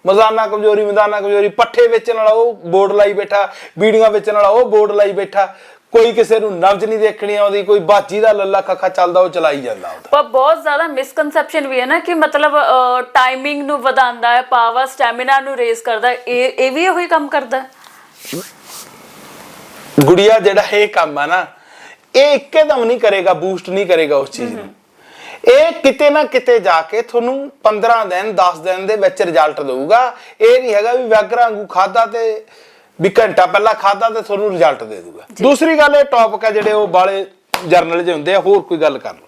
A: ਮਜ਼ਾਨਾ ਕਮਜ਼ੋਰੀ ਮਜ਼ਾਨਾ ਕਮਜ਼ੋਰੀ ਪੱਠੇ ਵੇਚਣ ਵਾਲਾ ਉਹ ਬੋਰਡ ਲਾਈ ਬੈਠਾ ਬੀੜੀਆਂ ਵੇਚਣ ਵਾਲਾ ਉਹ ਬੋਰਡ ਲਾਈ ਬੈਠਾ। ਕੋਈ ਕਿਸੇ ਨੂੰ ਨਬਜ ਨਹੀਂ ਦੇਖਣੀ ਆਉਂਦੀ ਕੋਈ ਬਾਜੀ ਦਾ ਲੱਲਾ ਖੱਖਾ ਚੱਲਦਾ ਉਹ ਚਲਾਈ ਜਾਂਦਾ ਉਹਦਾ।
B: ਪਰ ਬਹੁਤ ਜ਼ਿਆਦਾ ਮਿਸਕਨਸੈਪਸ਼ਨ ਵੀ ਹੈ ਨਾ ਕਿ ਮਤਲਬ ਟਾਈਮਿੰਗ ਨੂੰ ਵਧਾਉਂਦਾ ਹੈ ਪਾਵਰ ਸਟੈਮਿਨਾ ਨੂੰ ਰੇਜ਼ ਕਰਦਾ ਇਹ ਇਹ ਵੀ ਉਹੀ ਕੰਮ ਕਰਦਾ
A: ਗੁੜੀਆ ਜਿਹੜਾ ਇਹ ਕੰਮ ਆ ਨਾ ਇਹ ਇੱਕਦਮ ਨਹੀਂ ਕਰੇਗਾ ਬੂਸਟ ਨਹੀਂ ਕਰੇਗਾ ਉਸ ਚੀਜ਼ ਨੂੰ। ਇਹ ਕਿਤੇ ਨਾ ਕਿਤੇ ਜਾ ਕੇ ਤੁਹਾਨੂੰ 15 ਦਿਨ 10 ਦਿਨ ਦੇ ਵਿੱਚ ਰਿਜ਼ਲਟ ਦੇਊਗਾ। ਇਹ ਨਹੀਂ ਹੈਗਾ ਵੀ ਵਿਆਗਰਾ ਵਾਂਗੂ ਖਾਦਾ ਤੇ ਵੀ ਘੰਟਾ ਪਹਿਲਾਂ ਖਾਦਾ ਤੇ ਤੁਹਾਨੂੰ ਰਿਜ਼ਲਟ ਦੇ ਦੂਗਾ। ਦੂਸਰੀ ਗੱਲ ਇਹ ਟੌਪਿਕ ਆ ਜਿਹੜੇ ਉਹ ਬਾਲੇ ਜਰਨਲ ਜਿਹੇ ਹੁੰਦੇ ਆ ਹੋਰ ਕੋਈ ਗੱਲ ਕਰ ਲਓ।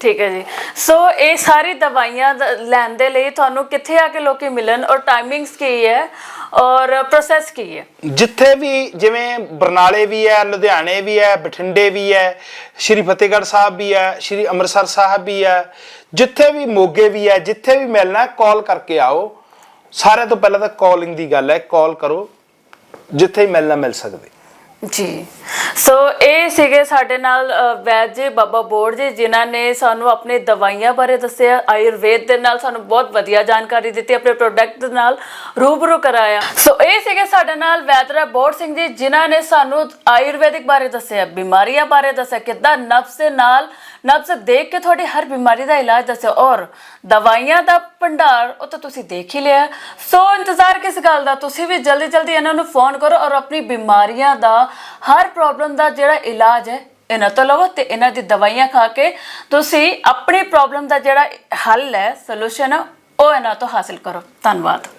B: ਠੀਕ ਹੈ ਜੀ। ਸੋ ਇਹ ਸਾਰੀ ਦਵਾਈਆਂ ਲੈਣ ਦੇ ਲਈ ਤੁਹਾਨੂੰ ਕਿੱਥੇ ਆ ਕੇ ਲੋਕੀ ਮਿਲਣ ਔਰ ਟਾਈਮਿੰਗਸ ਕੀ ਹੈ ਔਰ ਪ੍ਰੋਸੈਸ ਕੀ ਹੈ?
A: ਜਿੱਥੇ ਵੀ ਜਿਵੇਂ ਬਰਨਾਲੇ ਵੀ ਹੈ ਲੁਧਿਆਣੇ ਵੀ ਹੈ ਬਠਿੰਡੇ ਵੀ ਹੈ ਸ਼੍ਰੀ ਫਤਿਹਗੜ੍ਹ ਸਾਹਿਬ ਵੀ ਹੈ ਸ਼੍ਰੀ ਅੰਮ੍ਰਿਤਸਰ ਸਾਹਿਬ ਵੀ ਹੈ ਜਿੱਥੇ ਵੀ ਮੋਗੇ ਵੀ ਹੈ ਜਿੱਥੇ ਵੀ ਮਿਲਣਾ ਕਾਲ ਕਰਕੇ ਆਓ। ਸਾਰਿਆਂ ਤੋਂ ਪਹਿਲਾਂ ਤਾਂ ਕਾਲਿੰਗ ਦੀ ਗੱਲ ਹੈ ਕਾਲ ਕਰੋ। ਜਿੱਥੇ ਮਿਲਣਾ ਮਿਲ ਸਕਦੇ।
B: ਜੀ। ਸੋ ਇਹ ਸੀਗੇ ਸਾਡੇ ਨਾਲ ਵੈਦ ਜੀ, ਬਾਬਾ ਬੋੜ ਜੀ, ਜਿਨ੍ਹਾਂ ਨੇ ਸਾਨੂੰ ਆਪਣੇ ਦਵਾਈਆਂ ਬਾਰੇ ਦੱਸਿਆ। ਆਯੁਰਵੇਦ ਦੇ ਨਾਲ ਸਾਨੂੰ ਬਹੁਤ ਵਧੀਆ ਜਾਣਕਾਰੀ ਦਿੱਤੀ, ਆਪਣੇ ਪ੍ਰੋਡਕਟ ਦੇ ਨਾਲ ਰੂਬਰੂ ਕਰਾਇਆ। ਸੋ ਇਹ ਸੀਗੇ ਸਾਡੇ ਨਾਲ ਵੈਦਰਾ ਬੋੜ ਸਿੰਘ ਜੀ, ਜਿਨ੍ਹਾਂ ਨੇ ਸਾਨੂੰ ਆਯੁਰਵੈਦਿਕ ਬਾਰੇ ਦੱਸਿਆ, ਬਿਮਾਰੀਆਂ ਬਾਰੇ ਦੱਸਿਆ, ਕਿੱਦਾਂ ਨਫ਼ਸ ਦੇ ਨਾਲ ਨਬਜ਼ ਦੇਖ ਕੇ ਤੁਹਾਡੀ ਹਰ ਬਿਮਾਰੀ ਦਾ ਇਲਾਜ ਦੱਸਿਆ ਔਰ ਦਵਾਈਆਂ ਦਾ ਭੰਡਾਰ ਉਹ ਤਾਂ ਤੁਸੀਂ ਦੇਖ ਹੀ ਲਿਆ। ਸੋ ਇੰਤਜ਼ਾਰ ਕਿਸ ਗੱਲ ਦਾ? ਤੁਸੀਂ ਵੀ ਜਲਦੀ ਜਲਦੀ ਇਹਨਾਂ ਨੂੰ ਫੋਨ ਕਰੋ ਔਰ ਆਪਣੀ ਬਿਮਾਰੀਆਂ ਦਾ, ਹਰ ਪ੍ਰੋਬਲਮ ਦਾ ਜਿਹੜਾ ਇਲਾਜ ਹੈ, ਇਹਨਾਂ ਤੋਂ ਲਵੋ ਤੇ ਇਹਨਾਂ ਦੀ ਦਵਾਈਆਂ ਖਾ ਕੇ ਤੁਸੀਂ ਆਪਣੀ ਪ੍ਰੋਬਲਮ ਦਾ ਜਿਹੜਾ ਹੱਲ ਹੈ, ਸੋਲੂਸ਼ਨ ਹੈ, ਉਹ ਇਹਨਾਂ ਤੋਂ ਹਾਸਿਲ ਕਰੋ। ਧੰਨਵਾਦ।